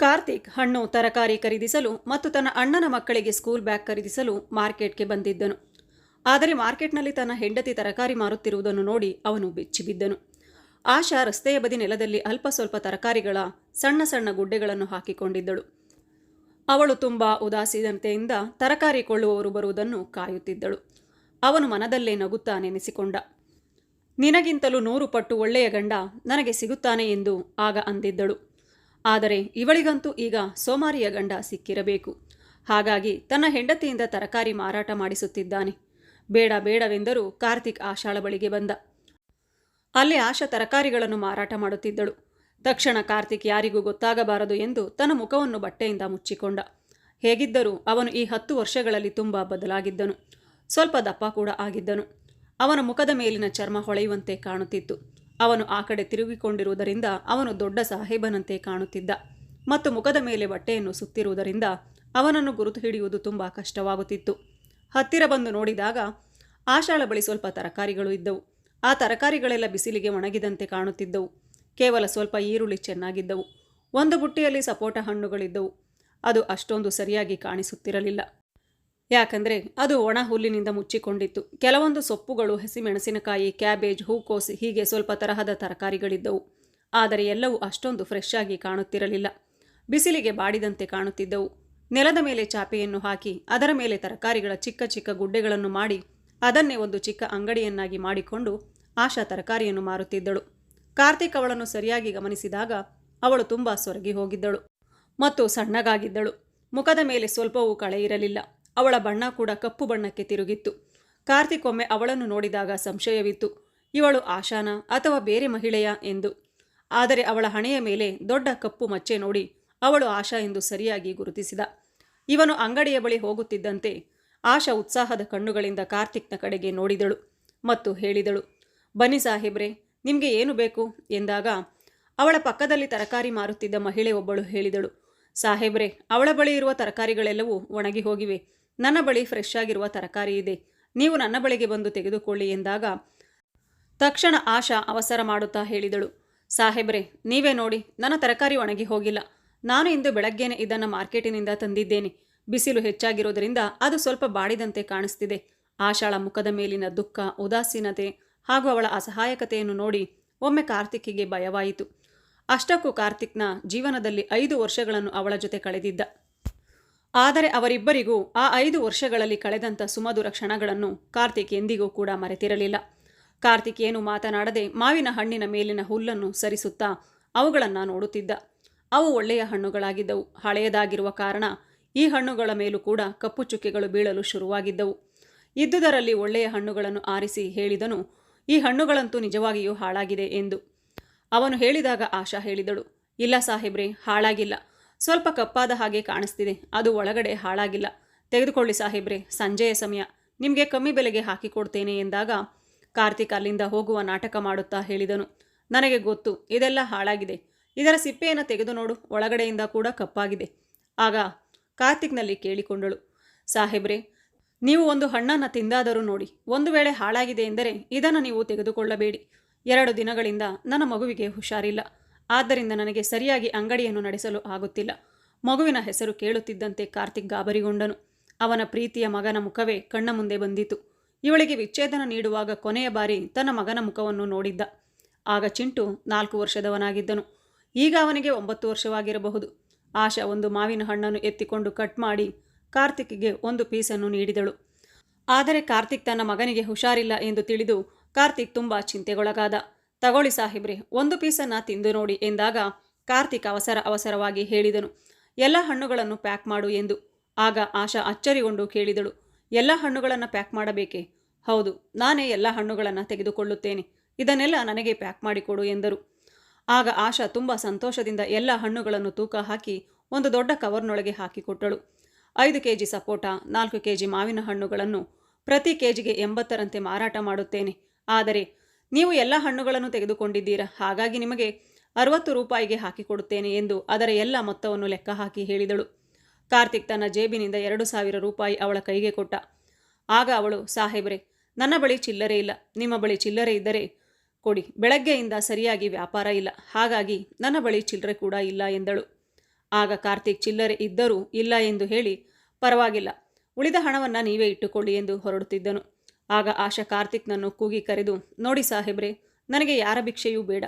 ಕಾರ್ತಿಕ್ ಹಣ್ಣು ತರಕಾರಿ ಖರೀದಿಸಲು ಮತ್ತು ತನ್ನ ಅಣ್ಣನ ಮಕ್ಕಳಿಗೆ ಸ್ಕೂಲ್ ಬ್ಯಾಗ್ ಖರೀದಿಸಲು ಮಾರ್ಕೆಟ್ಗೆ ಬಂದಿದ್ದನು. ಆದರೆ ಮಾರ್ಕೆಟ್ನಲ್ಲಿ ತನ್ನ ಹೆಂಡತಿ ತರಕಾರಿ ಮಾರುತ್ತಿರುವುದನ್ನು ನೋಡಿ ಅವನು ಬೆಚ್ಚಿಬಿದ್ದನು. ಆಶಾ ರಸ್ತೆಯ ಬದಿ ನೆಲದಲ್ಲಿ ಅಲ್ಪ ಸ್ವಲ್ಪ ತರಕಾರಿಗಳ, ಸಣ್ಣ ಸಣ್ಣ ಗುಡ್ಡೆಗಳನ್ನು ಹಾಕಿಕೊಂಡಿದ್ದಳು. ಅವಳು ತುಂಬ ಉದಾಸೀನತೆಯಿಂದ ತರಕಾರಿ ಕೊಳ್ಳುವವರು ಬರುವುದನ್ನು ಕಾಯುತ್ತಿದ್ದಳು. ಅವನು ಮನದಲ್ಲೇ ನಗುತ್ತಾ ನೆನೆಸಿಕೊಂಡ. ನಿನಗಿಂತಲೂ ನೂರು ಪಟ್ಟು ಒಳ್ಳೆಯ ಗಂಡ ನನಗೆ ಸಿಗುತ್ತಾನೆ ಎಂದು ಆಗ ಅಂದಿದ್ದಳು. ಆದರೆ ಇವಳಿಗಂತೂ ಈಗ ಸೋಮಾರಿಯ ಗಂಡ ಸಿಕ್ಕಿರಬೇಕು. ಹಾಗಾಗಿ ತನ್ನ ಹೆಂಡತಿಯಿಂದ ತರಕಾರಿ ಮಾರಾಟ ಮಾಡಿಸುತ್ತಿದ್ದಾನೆ. ಬೇಡ ಬೇಡವೆಂದರೂ ಕಾರ್ತಿಕ್ ಆಶಾಳ ಬಳಿಗೆ ಬಂದ. ಅಲ್ಲಿ ಆಶಾ ತರಕಾರಿಗಳನ್ನು ಮಾರಾಟ ಮಾಡುತ್ತಿದ್ದಳು. ತಕ್ಷಣ ಕಾರ್ತಿಕ್ ಯಾರಿಗೂ ಗೊತ್ತಾಗಬಾರದು ಎಂದು ತನ್ನ ಮುಖವನ್ನು ಬಟ್ಟೆಯಿಂದ ಮುಚ್ಚಿಕೊಂಡ. ಹೇಗಿದ್ದರೂ ಅವನು ಈ ಹತ್ತು ವರ್ಷಗಳಲ್ಲಿ ತುಂಬ ಬದಲಾಗಿದ್ದನು. ಸ್ವಲ್ಪ ದಪ್ಪ ಕೂಡ ಆಗಿದ್ದನು. ಅವನ ಮುಖದ ಮೇಲಿನ ಚರ್ಮ ಹೊಳೆಯುವಂತೆ ಕಾಣುತ್ತಿತ್ತು. ಅವನು ಆ ಕಡೆ ತಿರುಗಿಕೊಂಡಿರುವುದರಿಂದ ಅವನು ದೊಡ್ಡ ಸಾಹೇಬನಂತೆ ಕಾಣುತ್ತಿದ್ದ. ಮತ್ತು ಮುಖದ ಮೇಲೆ ಬಟ್ಟೆಯನ್ನು ಸುತ್ತಿರುವುದರಿಂದ ಅವನನ್ನು ಗುರುತು ಹಿಡಿಯುವುದು ತುಂಬ ಕಷ್ಟವಾಗುತ್ತಿತ್ತು. ಹತ್ತಿರ ಬಂದು ನೋಡಿದಾಗ ಆಶಾಳ ಬಳಿ ಸ್ವಲ್ಪ ತರಕಾರಿಗಳು ಇದ್ದವು. ಆ ತರಕಾರಿಗಳೆಲ್ಲ ಬಿಸಿಲಿಗೆ ಒಣಗಿದಂತೆ ಕಾಣುತ್ತಿದ್ದವು. ಕೇವಲ ಸ್ವಲ್ಪ ಈರುಳ್ಳಿ ಚೆನ್ನಾಗಿದ್ದವು. ಒಂದು ಬುಟ್ಟಿಯಲ್ಲಿ ಸಪೋಟ ಹಣ್ಣುಗಳಿದ್ದವು. ಅದು ಅಷ್ಟೊಂದು ಸರಿಯಾಗಿ ಕಾಣಿಸುತ್ತಿರಲಿಲ್ಲ. ಯಾಕಂದರೆ ಅದು ಒಣ ಹುಲ್ಲಿನಿಂದ ಮುಚ್ಚಿಕೊಂಡಿತ್ತು. ಕೆಲವೊಂದು ಸೊಪ್ಪುಗಳು ಹಸಿಮೆಣಸಿನಕಾಯಿ, ಕ್ಯಾಬೇಜ್, ಹೂಕೋಸ್ ಹೀಗೆ ಸ್ವಲ್ಪ ತರಹದ ತರಕಾರಿಗಳಿದ್ದವು. ಆದರೆ ಎಲ್ಲವೂ ಅಷ್ಟೊಂದು ಫ್ರೆಶ್ ಆಗಿ ಕಾಣುತ್ತಿರಲಿಲ್ಲ. ಬಿಸಿಲಿಗೆ ಬಾಡಿದಂತೆ ಕಾಣುತ್ತಿದ್ದವು. ನೆಲದ ಮೇಲೆ ಚಾಪೆಯನ್ನು ಹಾಕಿ, ಅದರ ಮೇಲೆ ತರಕಾರಿಗಳ ಚಿಕ್ಕ ಚಿಕ್ಕ ಗುಡ್ಡೆಗಳನ್ನು ಮಾಡಿ, ಅದನ್ನೇ ಒಂದು ಚಿಕ್ಕ ಅಂಗಡಿಯನ್ನಾಗಿ ಮಾಡಿಕೊಂಡು ಆಶಾ ತರಕಾರಿಯನ್ನು ಮಾರುತ್ತಿದ್ದಳು. ಕಾರ್ತಿಕ್ ಅವಳನ್ನು ಸರಿಯಾಗಿ ಗಮನಿಸಿದಾಗ ಅವಳು ತುಂಬ ಸೊರಗಿ ಹೋಗಿದ್ದಳು ಮತ್ತು ಸಣ್ಣಗಾಗಿದ್ದಳು. ಮುಖದ ಮೇಲೆ ಸ್ವಲ್ಪವೂ ಕಳೆ ಇರಲಿಲ್ಲ. ಅವಳ ಬಣ್ಣ ಕೂಡ ಕಪ್ಪು ಬಣ್ಣಕ್ಕೆ ತಿರುಗಿತ್ತು. ಕಾರ್ತಿಕ್ ಒಮ್ಮೆ ಅವಳನ್ನು ನೋಡಿದಾಗ ಸಂಶಯವಿತ್ತು. ಇವಳು ಆಶಾನ ಅಥವಾ ಬೇರೆ ಮಹಿಳೆಯ ಎಂದು. ಆದರೆ ಅವಳ ಹಣೆಯ ಮೇಲೆ ದೊಡ್ಡ ಕಪ್ಪು ಮಚ್ಚೆ ನೋಡಿ ಅವಳು ಆಶಾ ಎಂದು ಸರಿಯಾಗಿ ಗುರುತಿಸಿದ. ಇವನು ಅಂಗಡಿಯ ಬಳಿ ಹೋಗುತ್ತಿದ್ದಂತೆ ಆಶಾ ಉತ್ಸಾಹದ ಕಣ್ಣುಗಳಿಂದ ಕಾರ್ತಿಕ್ನ ಕಡೆಗೆ ನೋಡಿದಳು ಮತ್ತು ಹೇಳಿದಳು, ಬನ್ನಿ ಸಾಹೇಬ್ರೆ, ನಿಮಗೆ ಏನು ಬೇಕು? ಎಂದಾಗ ಅವಳ ಪಕ್ಕದಲ್ಲಿ ತರಕಾರಿ ಮಾರುತ್ತಿದ್ದ ಮಹಿಳೆ ಒಬ್ಬಳು ಹೇಳಿದಳು, ಸಾಹೇಬ್ರೆ, ಅವಳ ಬಳಿ ಇರುವ ತರಕಾರಿಗಳೆಲ್ಲವೂ ಒಣಗಿ ಹೋಗಿವೆ. ನನ್ನ ಬಳಿ ಫ್ರೆಶ್ ಆಗಿರುವ ತರಕಾರಿ ಇದೆ. ನೀವು ನನ್ನ ಬಳಿಗೆ ಬಂದು ತೆಗೆದುಕೊಳ್ಳಿ ಎಂದಾಗ ತಕ್ಷಣ ಆಶಾ ಅವಸರ ಮಾಡುತ್ತಾ ಹೇಳಿದಳು. ಸಾಹೇಬ್ರೆ, ನೀವೇ ನೋಡಿ, ನನ್ನ ತರಕಾರಿ ಒಣಗಿ ಹೋಗಿಲ್ಲ. ನಾನು ಇಂದು ಬೆಳಗ್ಗೆನೆ ಇದನ್ನು ಮಾರ್ಕೆಟಿನಿಂದ ತಂದಿದ್ದೇನೆ. ಬಿಸಿಲು ಹೆಚ್ಚಾಗಿರೋದರಿಂದ ಅದು ಸ್ವಲ್ಪ ಬಾಡಿದಂತೆ ಕಾಣಿಸ್ತಿದೆ. ಆಶಾಳ ಮುಖದ ಮೇಲಿನ ದುಃಖ, ಉದಾಸೀನತೆ ಹಾಗೂ ಅವಳ ಅಸಹಾಯಕತೆಯನ್ನು ನೋಡಿ ಒಮ್ಮೆ ಕಾರ್ತಿಕ್ಕಿಗೆ ಭಯವಾಯಿತು. ಅಷ್ಟಕ್ಕೂ ಕಾರ್ತಿಕ್ನ ಜೀವನದಲ್ಲಿ ಐದು ವರ್ಷಗಳನ್ನು ಅವಳ ಜೊತೆ ಕಳೆದಿದ್ದ. ಆದರೆ ಅವರಿಬ್ಬರಿಗೂ ಆ ಐದು ವರ್ಷಗಳಲ್ಲಿ ಕಳೆದಂಥ ಸುಮಧುರ ಕ್ಷಣಗಳನ್ನು ಕಾರ್ತಿಕ್ ಎಂದಿಗೂ ಕೂಡ ಮರೆತಿರಲಿಲ್ಲ. ಕಾರ್ತಿಕ್ ಏನು ಮಾತನಾಡದೆ ಮಾವಿನ ಹಣ್ಣಿನ ಮೇಲಿನ ಹುಲ್ಲನ್ನು ಸರಿಸುತ್ತಾ ಅವುಗಳನ್ನು ನೋಡುತ್ತಿದ್ದ. ಅವು ಒಳ್ಳೆಯ ಹಣ್ಣುಗಳಾಗಿದ್ದವು. ಹಳೆಯದಾಗಿರುವ ಕಾರಣ ಈ ಹಣ್ಣುಗಳ ಮೇಲೂ ಕೂಡ ಕಪ್ಪು ಚುಕ್ಕೆಗಳು ಬೀಳಲು ಶುರುವಾಗಿದ್ದವು. ಇದ್ದುದರಲ್ಲಿ ಒಳ್ಳೆಯ ಹಣ್ಣುಗಳನ್ನು ಆರಿಸಿ ಹೇಳಿದನು, ಈ ಹಣ್ಣುಗಳಂತೂ ನಿಜವಾಗಿಯೂ ಹಾಳಾಗಿದೆ ಎಂದು. ಅವನು ಹೇಳಿದಾಗ ಆಶಾ ಹೇಳಿದಳು, ಇಲ್ಲ ಸಾಹೇಬ್ರೆ, ಹಾಳಾಗಿಲ್ಲ. ಸ್ವಲ್ಪ ಕಪ್ಪಾದ ಹಾಗೆ ಕಾಣಿಸ್ತಿದೆ. ಅದು ಒಳಗಡೆ ಹಾಳಾಗಿಲ್ಲ. ತೆಗೆದುಕೊಳ್ಳಿ ಸಾಹೇಬ್ರೆ, ಸಂಜೆಯ ಸಮಯ. ನಿಮಗೆ ಕಮ್ಮಿ ಬೆಲೆಗೆ ಹಾಕಿಕೊಡ್ತೇನೆ ಎಂದಾಗ ಕಾರ್ತಿಕ್ ಅಲ್ಲಿಂದ ಹೋಗುವ ನಾಟಕ ಮಾಡುತ್ತಾ ಹೇಳಿದನು. ನನಗೆ ಗೊತ್ತು, ಇದೆಲ್ಲ ಹಾಳಾಗಿದೆ. ಇದರ ಸಿಪ್ಪೆಯನ್ನು ತೆಗೆದು ನೋಡು, ಒಳಗಡೆಯಿಂದ ಕೂಡ ಕಪ್ಪಾಗಿದೆ. ಆಗ ಕಾರ್ತಿಕ್ನಲ್ಲಿ ಕೇಳಿಕೊಂಡಳು. ಸಾಹೇಬ್ರೆ, ನೀವು ಒಂದು ಹಣ್ಣನ್ನು ತಿಂದಾದರೂ ನೋಡಿ, ಒಂದು ವೇಳೆ ಹಾಳಾಗಿದೆ ಎಂದರೆ ಇದನ್ನು ನೀವು ತೆಗೆದುಕೊಳ್ಳಬೇಡಿ. ಎರಡು ದಿನಗಳಿಂದ ನನ್ನ ಮಗುವಿಗೆ ಹುಷಾರಿಲ್ಲ. ಆದ್ದರಿಂದ ನನಗೆ ಸರಿಯಾಗಿ ಅಂಗಡಿಯನ್ನು ನಡೆಸಲು ಆಗುತ್ತಿಲ್ಲ. ಮಗುವಿನ ಹೆಸರು ಕೇಳುತ್ತಿದ್ದಂತೆ ಕಾರ್ತಿಕ್ ಗಾಬರಿಗೊಂಡನು. ಅವನ ಪ್ರೀತಿಯ ಮಗನ ಮುಖವೇ ಕಣ್ಣ ಮುಂದೆ ಬಂದಿತು. ಇವಳಿಗೆ ವಿಚ್ಛೇದನ ನೀಡುವಾಗ ಕೊನೆಯ ಬಾರಿ ತನ್ನ ಮಗನ ಮುಖವನ್ನು ನೋಡಿದ್ದ. ಆಗ ಚಿಂಟು ನಾಲ್ಕು ವರ್ಷದವನಾಗಿದ್ದನು. ಈಗ ಅವನಿಗೆ ಒಂಬತ್ತು ವರ್ಷವಾಗಿರಬಹುದು. ಆಶಾ ಒಂದು ಮಾವಿನ ಹಣ್ಣನ್ನು ಎತ್ತಿಕೊಂಡು ಕಟ್ ಮಾಡಿ ಕಾರ್ತಿಕ್ಗೆ ಒಂದು ಪೀಸನ್ನು ನೀಡಿದಳು. ಆದರೆ ಕಾರ್ತಿಕ್ ತನ್ನ ಮಗನಿಗೆ ಹುಷಾರಿಲ್ಲ ಎಂದು ತಿಳಿದು ಕಾರ್ತಿಕ್ ತುಂಬ ಚಿಂತೆಗೊಳಗಾದ. ತಗೊಳ್ಳಿ ಸಾಹೇಬ್ರೆ, ಒಂದು ಪೀಸನ್ನು ತಿಂದು ನೋಡಿ ಎಂದಾಗ ಕಾರ್ತಿಕ್ ಅವಸರ ಅವಸರವಾಗಿ ಹೇಳಿದನು. ಎಲ್ಲ ಹಣ್ಣುಗಳನ್ನು ಪ್ಯಾಕ್ ಮಾಡು ಎಂದು. ಆಗ ಆಶಾ ಅಚ್ಚರಿಗೊಂಡು ಕೇಳಿದಳು, ಎಲ್ಲ ಹಣ್ಣುಗಳನ್ನು ಪ್ಯಾಕ್ ಮಾಡಬೇಕೆ? ಹೌದು, ನಾನೇ ಎಲ್ಲ ಹಣ್ಣುಗಳನ್ನು ತೆಗೆದುಕೊಳ್ಳುತ್ತೇನೆ. ಇದನ್ನೆಲ್ಲ ನನಗೆ ಪ್ಯಾಕ್ ಮಾಡಿಕೊಡು ಎಂದರು. ಆಗ ಆಶಾ ತುಂಬ ಸಂತೋಷದಿಂದ ಎಲ್ಲ ಹಣ್ಣುಗಳನ್ನು ತೂಕ ಹಾಕಿ ಒಂದು ದೊಡ್ಡ ಕವರ್ನೊಳಗೆ ಹಾಕಿಕೊಟ್ಟಳು. ಐದು ಕೆ ಜಿ ಸಪೋಟ, ನಾಲ್ಕು ಕೆ ಜಿ ಮಾವಿನ ಹಣ್ಣುಗಳನ್ನು, ಪ್ರತಿ ಕೆ ಜಿಗೆ ಎಂಬತ್ತರಂತೆ ಮಾರಾಟ ಮಾಡುತ್ತೇನೆ. ಆದರೆ ನೀವು ಎಲ್ಲ ಹಣ್ಣುಗಳನ್ನು ತೆಗೆದುಕೊಂಡಿದ್ದೀರಾ? ಹಾಗಾಗಿ ನಿಮಗೆ ಅರವತ್ತು ರೂಪಾಯಿಗೆ ಹಾಕಿಕೊಡುತ್ತೇನೆ ಎಂದು ಅದರ ಎಲ್ಲ ಮೊತ್ತವನ್ನು ಲೆಕ್ಕ ಹಾಕಿ ಹೇಳಿದಳು. ಕಾರ್ತಿಕ್ ತನ್ನ ಜೇಬಿನಿಂದ ಎರಡು ಸಾವಿರ ರೂಪಾಯಿ ಅವಳ ಕೈಗೆ ಕೊಟ್ಟ. ಆಗ ಅವಳು, ಸಾಹೇಬ್ರೆ, ನನ್ನ ಬಳಿ ಚಿಲ್ಲರೆ ಇಲ್ಲ. ನಿಮ್ಮ ಬಳಿ ಚಿಲ್ಲರೆ ಇದ್ದರೆ ಕೊಡಿ. ಬೆಳಗ್ಗೆಯಿಂದ ಸರಿಯಾಗಿ ವ್ಯಾಪಾರ ಇಲ್ಲ. ಹಾಗಾಗಿ ನನ್ನ ಬಳಿ ಚಿಲ್ಲರೆ ಕೂಡ ಇಲ್ಲ ಎಂದಳು. ಆಗ ಕಾರ್ತಿಕ್, ಚಿಲ್ಲರೆ ಇದ್ದರೂ ಇಲ್ಲ ಎಂದು ಹೇಳಿ, ಪರವಾಗಿಲ್ಲ. ಉಳಿದ ಹಣವನ್ನು ನೀವೇ ಇಟ್ಟುಕೊಳ್ಳಿ ಎಂದು ಹೊರಡುತ್ತಿದ್ದನು. ಆಗ ಆಶಾ ಕಾರ್ತಿಕ್ನನ್ನು ಕೂಗಿ ಕರೆದು, ನೋಡಿ ಸಾಹೇಬ್ರೆ, ನನಗೆ ಯಾರ ಭಿಕ್ಷೆಯೂ ಬೇಡ.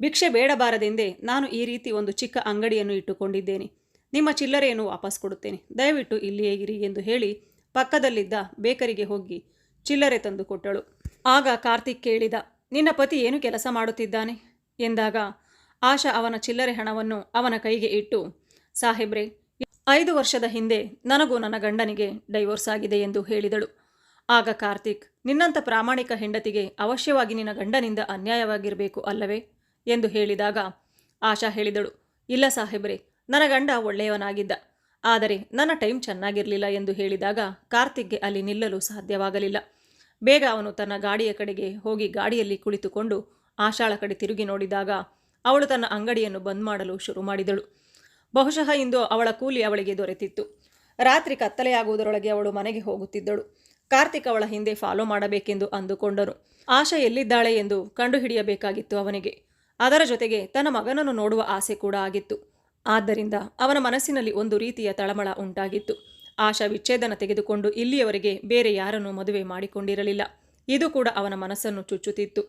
ಭಿಕ್ಷೆ ಬೇಡಬಾರದೆಂದೇ ನಾನು ಈ ರೀತಿ ಒಂದು ಚಿಕ್ಕ ಅಂಗಡಿಯನ್ನು ಇಟ್ಟುಕೊಂಡಿದ್ದೇನೆ. ನಿಮ್ಮ ಚಿಲ್ಲರೆಯನ್ನು ವಾಪಸ್ ಕೊಡುತ್ತೇನೆ. ದಯವಿಟ್ಟು ಇಲ್ಲಿಯೇ ಇರಿ ಎಂದು ಹೇಳಿ ಪಕ್ಕದಲ್ಲಿದ್ದ ಬೇಕರಿಗೆ ಹೋಗಿ ಚಿಲ್ಲರೆ ತಂದು ಕೊಟ್ಟಳು. ಆಗ ಕಾರ್ತಿಕ್ ಕೇಳಿದ, ನಿನ್ನ ಪತಿ ಏನು ಕೆಲಸ ಮಾಡುತ್ತಿದ್ದಾನೆ? ಎಂದಾಗ ಆಶಾ ಅವನ ಚಿಲ್ಲರೆ ಹಣವನ್ನು ಅವನ ಕೈಗೆ ಇಟ್ಟು, ಸಾಹೇಬ್ರೆ, ಐದು ವರ್ಷದ ಹಿಂದೆ ನನಗೂ ನನ್ನ ಗಂಡನಿಗೆ ಡೈವೋರ್ಸ್ ಆಗಿದೆ ಎಂದು ಹೇಳಿದಳು. ಆಗ ಕಾರ್ತಿಕ್, ನಿನ್ನಂಥ ಪ್ರಾಮಾಣಿಕ ಹೆಂಡತಿಗೆ ಅವಶ್ಯವಾಗಿ ನಿನ್ನ ಗಂಡನಿಂದ ಅನ್ಯಾಯವಾಗಿರಬೇಕು ಅಲ್ಲವೇ? ಎಂದು ಹೇಳಿದಾಗ ಆಶಾ ಹೇಳಿದಳು, ಇಲ್ಲ ಸಾಹೇಬ್ರೆ, ನನ್ನ ಗಂಡ ಒಳ್ಳೆಯವನಾಗಿದ್ದ, ಆದರೆ ನನ್ನ ಟೈಮ್ ಚೆನ್ನಾಗಿರಲಿಲ್ಲ ಎಂದು ಹೇಳಿದಾಗ ಕಾರ್ತಿಕ್ಗೆ ಅಲ್ಲಿ ನಿಲ್ಲಲು ಸಾಧ್ಯವಾಗಲಿಲ್ಲ. ಬೇಗ ಅವನು ತನ್ನ ಗಾಡಿಯ ಕಡೆಗೆ ಹೋಗಿ ಗಾಡಿಯಲ್ಲಿ ಕುಳಿತುಕೊಂಡು ಆಶಾಳ ಕಡೆ ತಿರುಗಿ ನೋಡಿದಾಗ ಅವಳು ತನ್ನ ಅಂಗಡಿಯನ್ನು ಬಂದ್ ಮಾಡಲು ಶುರು ಮಾಡಿದಳು. ಬಹುಶಃ ಇಂದು ಅವಳ ಕೂಲಿ ಅವಳಿಗೆ ದೊರೆತಿತ್ತು. ರಾತ್ರಿ ಕತ್ತಲೆಯಾಗುವುದರೊಳಗೆ ಅವಳು ಮನೆಗೆ ಹೋಗುತ್ತಿದ್ದಳು. ಕಾರ್ತಿಕ್ ಅವಳ ಹಿಂದೆ ಫಾಲೋ ಮಾಡಬೇಕೆಂದು ಅಂದುಕೊಂಡನು ಆಶಾ ಎಲ್ಲಿದ್ದಾಳೆ ಎಂದು ಕಂಡುಹಿಡಿಯಬೇಕಾಗಿತ್ತು ಅವನಿಗೆ. ಅದರ ಜೊತೆಗೆ ತನ್ನ ಮಗನನ್ನು ನೋಡುವ ಆಸೆ ಕೂಡ ಆಗಿತ್ತು. ಆದ್ದರಿಂದ ಅವನ ಮನಸ್ಸಿನಲ್ಲಿ ಒಂದು ರೀತಿಯ ತಳಮಳ ಉಂಟಾಗಿತ್ತು. ಆಶಾ ವಿಚ್ಛೇದನ ತೆಗೆದುಕೊಂಡು ಇಲ್ಲಿಯವರೆಗೆ ಬೇರೆ ಯಾರನ್ನು ಮದುವೆ ಮಾಡಿಕೊಂಡಿರಲಿಲ್ಲ. ಇದು ಕೂಡ ಅವನ ಮನಸ್ಸನ್ನು ಚುಚ್ಚುತ್ತಿತ್ತು.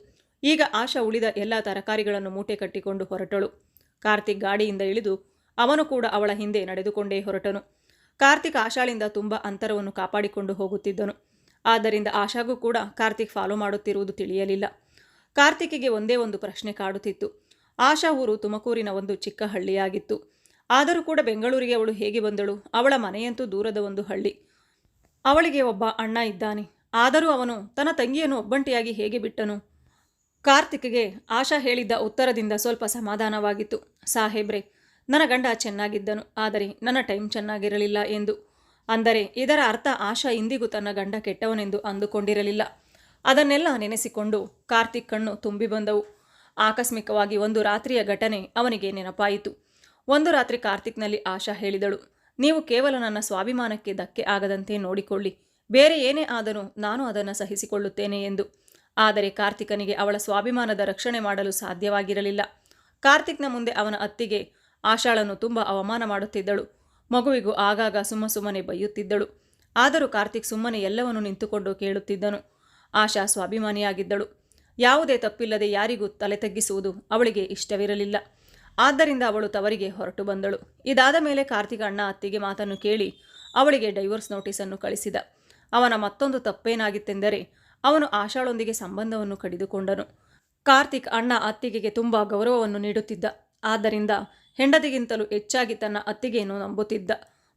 ಈಗ ಆಶಾ ಉಳಿದ ಎಲ್ಲ ತರಕಾರಿಗಳನ್ನು ಮೂಟೆ ಕಟ್ಟಿಕೊಂಡು ಹೊರಟಳು. ಕಾರ್ತಿಕ್ ಗಾಡಿಯಿಂದ ಇಳಿದು ಅವನು ಕೂಡ ಅವಳ ಹಿಂದೆ ನಡೆದುಕೊಂಡೇ ಹೊರಟನು. ಕಾರ್ತಿಕ್ ಆಶಾಳಿಂದ ತುಂಬ ಅಂತರವನ್ನು ಕಾಪಾಡಿಕೊಂಡು ಹೋಗುತ್ತಿದ್ದನು. ಆದ್ದರಿಂದ ಆಶಾಗೂ ಕೂಡ ಕಾರ್ತಿಕ್ ಫಾಲೋ ಮಾಡುತ್ತಿರುವುದು ತಿಳಿಯಲಿಲ್ಲ. ಕಾರ್ತಿಕ್ಗೆ ಒಂದೇ ಒಂದು ಪ್ರಶ್ನೆ ಕಾಡುತ್ತಿತ್ತು. ಆಶಾ ಊರು ತುಮಕೂರಿನ ಒಂದು ಚಿಕ್ಕ ಹಳ್ಳಿಯಾಗಿತ್ತು. ಆದರೂ ಕೂಡ ಬೆಂಗಳೂರಿಗೆ ಅವಳು ಹೇಗೆ ಬಂದಳು? ಅವಳ ಮನೆಯಂತೂ ದೂರದ ಒಂದು ಹಳ್ಳಿ. ಅವಳಿಗೆ ಒಬ್ಬ ಅಣ್ಣ ಇದ್ದಾನೆ. ಆದರೂ ಅವನು ತನ್ನ ತಂಗಿಯನ್ನು ಒಬ್ಬಂಟಿಯಾಗಿ ಹೇಗೆ ಬಿಟ್ಟನು? ಕಾರ್ತಿಕ್ಗೆ ಆಶಾ ಹೇಳಿದ್ದ ಉತ್ತರದಿಂದ ಸ್ವಲ್ಪ ಸಮಾಧಾನವಾಗಿತ್ತು. ಸಾಹೇಬ್ರೆ, ನನ್ನ ಗಂಡ ಚೆನ್ನಾಗಿದ್ದನು, ಆದರೆ ನನ್ನ ಟೈಮ್ ಚೆನ್ನಾಗಿರಲಿಲ್ಲ ಎಂದು ಅಂದರೆ ಇದರ ಅರ್ಥ ಆಶಾ ಇಂದಿಗೂ ತನ್ನ ಗಂಡ ಕೆಟ್ಟವನೆಂದು ಅಂದುಕೊಂಡಿರಲಿಲ್ಲ. ಅದನ್ನೆಲ್ಲ ನೆನೆಸಿಕೊಂಡು ಕಾರ್ತಿಕ್ ಕಣ್ಣು ತುಂಬಿ ಬಂದವು. ಆಕಸ್ಮಿಕವಾಗಿ ಒಂದು ರಾತ್ರಿಯ ಘಟನೆ ಅವನಿಗೆ ನೆನಪಾಯಿತು. ಒಂದು ರಾತ್ರಿ ಕಾರ್ತಿಕ್ನಲ್ಲಿ ಆಶಾ ಹೇಳಿದಳು, ನೀವು ಕೇವಲ ನನ್ನ ಸ್ವಾಭಿಮಾನಕ್ಕೆ ಧಕ್ಕೆ ಆಗದಂತೆ ನೋಡಿಕೊಳ್ಳಿ. ಬೇರೆ ಏನೇ ಆದರೂ ನಾನು ಅದನ್ನು ಸಹಿಸಿಕೊಳ್ಳುತ್ತೇನೆ ಎಂದು. ಆದರೆ ಕಾರ್ತಿಕನಿಗೆ ಅವಳ ಸ್ವಾಭಿಮಾನದ ರಕ್ಷಣೆ ಮಾಡಲು ಸಾಧ್ಯವಾಗಿರಲಿಲ್ಲ. ಕಾರ್ತಿಕ್ನ ಮುಂದೆ ಅವನ ಅತ್ತಿಗೆ ಆಶಾಳನ್ನು ತುಂಬ ಅವಮಾನ ಮಾಡುತ್ತಿದ್ದಳು. ಮಗುವಿಗೂ ಆಗಾಗ ಸುಮ್ಮ ಸುಮ್ಮನೆ ಬೈಯುತ್ತಿದ್ದಳು. ಆದರೂ ಕಾರ್ತಿಕ್ ಸುಮ್ಮನೆ ಎಲ್ಲವನ್ನೂ ನಿಂತುಕೊಂಡು ಕೇಳುತ್ತಿದ್ದನು. ಆಶಾ ಸ್ವಾಭಿಮಾನಿಯಾಗಿದ್ದಳು. ಯಾವುದೇ ತಪ್ಪಿಲ್ಲದೆ ಯಾರಿಗೂ ತಲೆ ತಗ್ಗಿಸುವುದು ಅವಳಿಗೆ ಇಷ್ಟವಿರಲಿಲ್ಲ. ಆದ್ದರಿಂದ ಅವಳು ತವರಿಗೆ ಹೊರಟು ಬಂದಳು. ಇದಾದ ಮೇಲೆ ಕಾರ್ತಿಕ ಅಣ್ಣ ಅತ್ತಿಗೆ ಮಾತನ್ನು ಕೇಳಿ ಅವಳಿಗೆ ಡೈವೋರ್ಸ್ ನೋಟಿಸನ್ನು ಕಳಿಸಿದ. ಅವನ ಮತ್ತೊಂದು ತಪ್ಪೇನಾಗಿತ್ತೆಂದರೆ ಅವನು ಆಶಾಳೊಂದಿಗೆ ಸಂಬಂಧವನ್ನು ಕಡಿದುಕೊಂಡನು. ಕಾರ್ತಿಕ್ ಅಣ್ಣ ಅತ್ತಿಗೆಗೆ ತುಂಬ ಗೌರವವನ್ನು ನೀಡುತ್ತಿದ್ದ. ಆದ್ದರಿಂದ ಹೆಂಡತಿಗಿಂತಲೂ ಹೆಚ್ಚಾಗಿ ತನ್ನ ಅತ್ತಿಗೆಯನ್ನು ನಂಬುತ್ತಿದ್ದ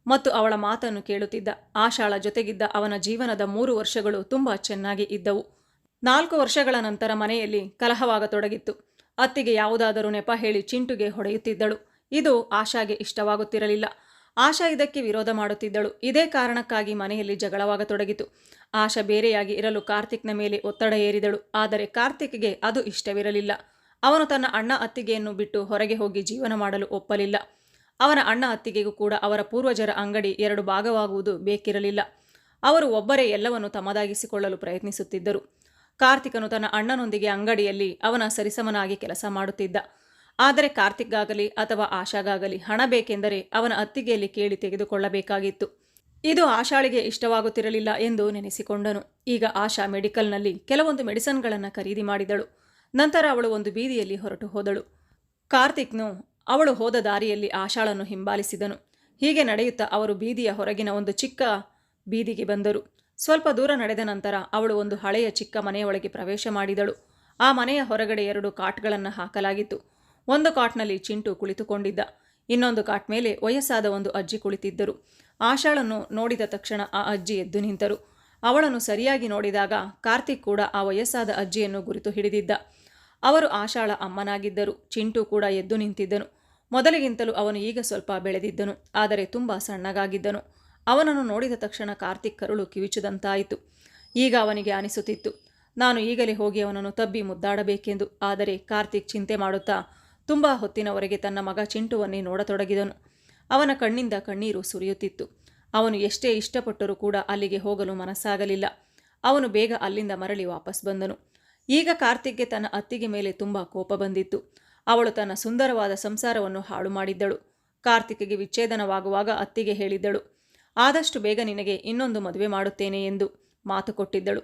ಮತ್ತು ಅವಳ ಮಾತನ್ನು ಕೇಳುತ್ತಿದ್ದ. ಆಶಾಳ ಜೊತೆಗಿದ್ದ ಅವನ ಜೀವನದ ಮೂರು ವರ್ಷಗಳು ತುಂಬ ಚೆನ್ನಾಗಿ ಇದ್ದವು. ನಾಲ್ಕು ವರ್ಷಗಳ ನಂತರ ಮನೆಯಲ್ಲಿ ಕಲಹವಾಗತೊಡಗಿತ್ತು. ಅತ್ತಿಗೆ ಯಾವುದಾದರೂ ನೆಪ ಹೇಳಿ ಚಿಂಟುಗೆ ಹೊಡೆಯುತ್ತಿದ್ದಳು. ಇದು ಆಶಾಗೆ ಇಷ್ಟವಾಗುತ್ತಿರಲಿಲ್ಲ. ಆಶಾ ಇದಕ್ಕೆ ವಿರೋಧ ಮಾಡುತ್ತಿದ್ದಳು. ಇದೇ ಕಾರಣಕ್ಕಾಗಿ ಮನೆಯಲ್ಲಿ ಜಗಳವಾಗತೊಡಗಿತು. ಆಶಾ ಬೇರೆಯಾಗಿ ಇರಲು ಕಾರ್ತಿಕ್ನ ಮೇಲೆ ಒತ್ತಡ ಏರಿದಳು ಆದರೆ ಕಾರ್ತಿಕ್ಗೆ ಅದು ಇಷ್ಟವಿರಲಿಲ್ಲ. ಅವನು ತನ್ನ ಅಣ್ಣ ಅತ್ತಿಗೆಯನ್ನು ಬಿಟ್ಟು ಹೊರಗೆ ಹೋಗಿ ಜೀವನ ಮಾಡಲು ಒಪ್ಪಲಿಲ್ಲ. ಅವನ ಅಣ್ಣ ಅತ್ತಿಗೆಗೂ ಕೂಡ ಅವರ ಪೂರ್ವಜರ ಅಂಗಡಿ ಎರಡು ಭಾಗವಾಗುವುದು ಬೇಕಿರಲಿಲ್ಲ. ಅವರು ಒಬ್ಬರೇ ಎಲ್ಲವನ್ನು ತಮ್ಮದಾಗಿಸಿಕೊಳ್ಳಲು ಪ್ರಯತ್ನಿಸುತ್ತಿದ್ದರು. ಕಾರ್ತಿಕನು ತನ್ನ ಅಣ್ಣನೊಂದಿಗೆ ಅಂಗಡಿಯಲ್ಲಿ ಅವನ ಸರಿಸಮನಾಗಿ ಕೆಲಸ ಮಾಡುತ್ತಿದ್ದ. ಆದರೆ ಕಾರ್ತಿಕ್ಗಾಗಲಿ ಅಥವಾ ಆಶಾಗಾಗಲಿ ಹಣ ಬೇಕೆಂದರೆ ಅವನ ಅತ್ತಿಗೆಯಲ್ಲಿ ಕೇಳಿ ತೆಗೆದುಕೊಳ್ಳಬೇಕಾಗಿತ್ತು. ಇದು ಆಶಾಳಿಗೆ ಇಷ್ಟವಾಗುತ್ತಿರಲಿಲ್ಲ ಎಂದು ನೆನೆಸಿಕೊಂಡನು. ಈಗ ಆಶಾ ಮೆಡಿಕಲ್ನಲ್ಲಿ ಕೆಲವೊಂದು ಮೆಡಿಸನ್ಗಳನ್ನು ಖರೀದಿ ಮಾಡಿದಳು. ನಂತರ ಅವಳು ಒಂದು ಬೀದಿಯಲ್ಲಿ ಹೊರಟು ಹೋದಳು. ಕಾರ್ತಿಕ್ನು ಅವಳು ಹೋದ ದಾರಿಯಲ್ಲಿ ಆಶಾಳನ್ನು ಹಿಂಬಾಲಿಸಿದನು. ಹೀಗೆ ನಡೆಯುತ್ತಾ ಅವರು ಬೀದಿಯ ಹೊರಗಿನ ಒಂದು ಚಿಕ್ಕ ಬೀದಿಗೆ ಬಂದರು. ಸ್ವಲ್ಪ ದೂರ ನಡೆದ ನಂತರ ಅವಳು ಒಂದು ಹಳೆಯ ಚಿಕ್ಕ ಮನೆಯೊಳಗೆ ಪ್ರವೇಶ ಮಾಡಿದಳು. ಆ ಮನೆಯ ಹೊರಗಡೆ ಎರಡು ಕಾಟ್ಗಳನ್ನು ಹಾಕಲಾಗಿತ್ತು. ಒಂದು ಕಾಟ್ನಲ್ಲಿ ಚಿಂಟು ಕುಳಿತುಕೊಂಡಿದ್ದ. ಇನ್ನೊಂದು ಕಾಟ್ ಮೇಲೆ ವಯಸ್ಸಾದ ಒಂದು ಅಜ್ಜಿ ಕುಳಿತಿದ್ದರು. ಆಶಾಳನ್ನು ನೋಡಿದ ತಕ್ಷಣ ಆ ಅಜ್ಜಿ ಎದ್ದು ನಿಂತರು. ಅವಳನ್ನು ಸರಿಯಾಗಿ ನೋಡಿದಾಗ ಕಾರ್ತಿಕ್ ಕೂಡ ಆ ವಯಸ್ಸಾದ ಅಜ್ಜಿಯನ್ನು ಗುರುತು ಹಿಡಿದಿದ್ದ. ಅವರು ಆಶಾಳ ಅಮ್ಮನಾಗಿದ್ದರು. ಚಿಂಟು ಕೂಡ ಎದ್ದು ನಿಂತಿದ್ದನು. ಮೊದಲಿಗಿಂತಲೂ ಅವನು ಈಗ ಸ್ವಲ್ಪ ಬೆಳೆದಿದ್ದನು. ಆದರೆ ತುಂಬ ಸಣ್ಣಗಾಗಿದ್ದನು. ಅವನನ್ನು ನೋಡಿದ ತಕ್ಷಣ ಕಾರ್ತಿಕ್ ಕರುಳು ಕಿವಿಚದಂತಾಯಿತು. ಈಗ ಅವನಿಗೆ ಅನಿಸುತ್ತಿತ್ತು. ನಾನು ಈಗಲೇ ಹೋಗಿ ಅವನನ್ನು ತಬ್ಬಿ ಮುದ್ದಾಡಬೇಕೆಂದು. ಆದರೆ ಕಾರ್ತಿಕ್ ಚಿಂತೆ ಮಾಡುತ್ತಾ ತುಂಬ ಹೊತ್ತಿನವರೆಗೆ ತನ್ನ ಮಗ ಚಿಂಟುವನ್ನೇ ನೋಡತೊಡಗಿದನು. ಅವನ ಕಣ್ಣಿಂದ ಕಣ್ಣೀರು ಸುರಿಯುತ್ತಿತ್ತು. ಅವನು ಎಷ್ಟೇ ಇಷ್ಟಪಟ್ಟರೂ ಕೂಡ ಅಲ್ಲಿಗೆ ಹೋಗಲು ಮನಸ್ಸಾಗಲಿಲ್ಲ. ಅವನು ಬೇಗ ಅಲ್ಲಿಂದ ಮರಳಿ ವಾಪಸ್ ಬಂದನು. ಈಗ ಕಾರ್ತಿಕ್ಗೆ ತನ್ನ ಅತ್ತಿಗೆ ಮೇಲೆ ತುಂಬ ಕೋಪ ಬಂದಿತ್ತು. ಅವಳು ತನ್ನ ಸುಂದರವಾದ ಸಂಸಾರವನ್ನು ಹಾಳು ಮಾಡಿದ್ದಳು. ಕಾರ್ತಿಕ್ಗೆ ವಿಚ್ಛೇದನವಾಗುವಾಗ ಅತ್ತಿಗೆ ಹೇಳಿದ್ದಳು, ಆದಷ್ಟು ಬೇಗ ನಿನಗೆ ಇನ್ನೊಂದು ಮದುವೆ ಮಾಡುತ್ತೇನೆ ಎಂದು ಮಾತು ಕೊಟ್ಟಿದ್ದಳು.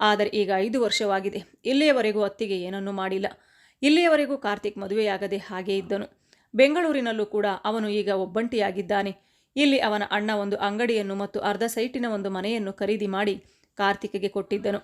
ಆದರೆ ಈಗ ಐದು ವರ್ಷವಾಗಿದೆ. ಇಲ್ಲಿಯವರೆಗೂ ಅತ್ತಿಗೆ ಏನನ್ನೂ ಮಾಡಿಲ್ಲ. ಇಲ್ಲಿಯವರೆಗೂ ಕಾರ್ತಿಕ್ ಮದುವೆಯಾಗದೆ ಹಾಗೇ ಇದ್ದನು. ಬೆಂಗಳೂರಿನಲ್ಲೂ ಕೂಡ ಅವನು ಈಗ ಒಬ್ಬಂಟಿಯಾಗಿದ್ದಾನೆ. ಇಲ್ಲಿ ಅವನ ಅಣ್ಣ ಒಂದು ಅಂಗಡಿಯನ್ನು ಮತ್ತು ಅರ್ಧ ಸೈಟಿನ ಒಂದು ಮನೆಯನ್ನು ಖರೀದಿ ಮಾಡಿ ಕಾರ್ತಿಕ್ಗೆ ಕೊಟ್ಟಿದ್ದನು.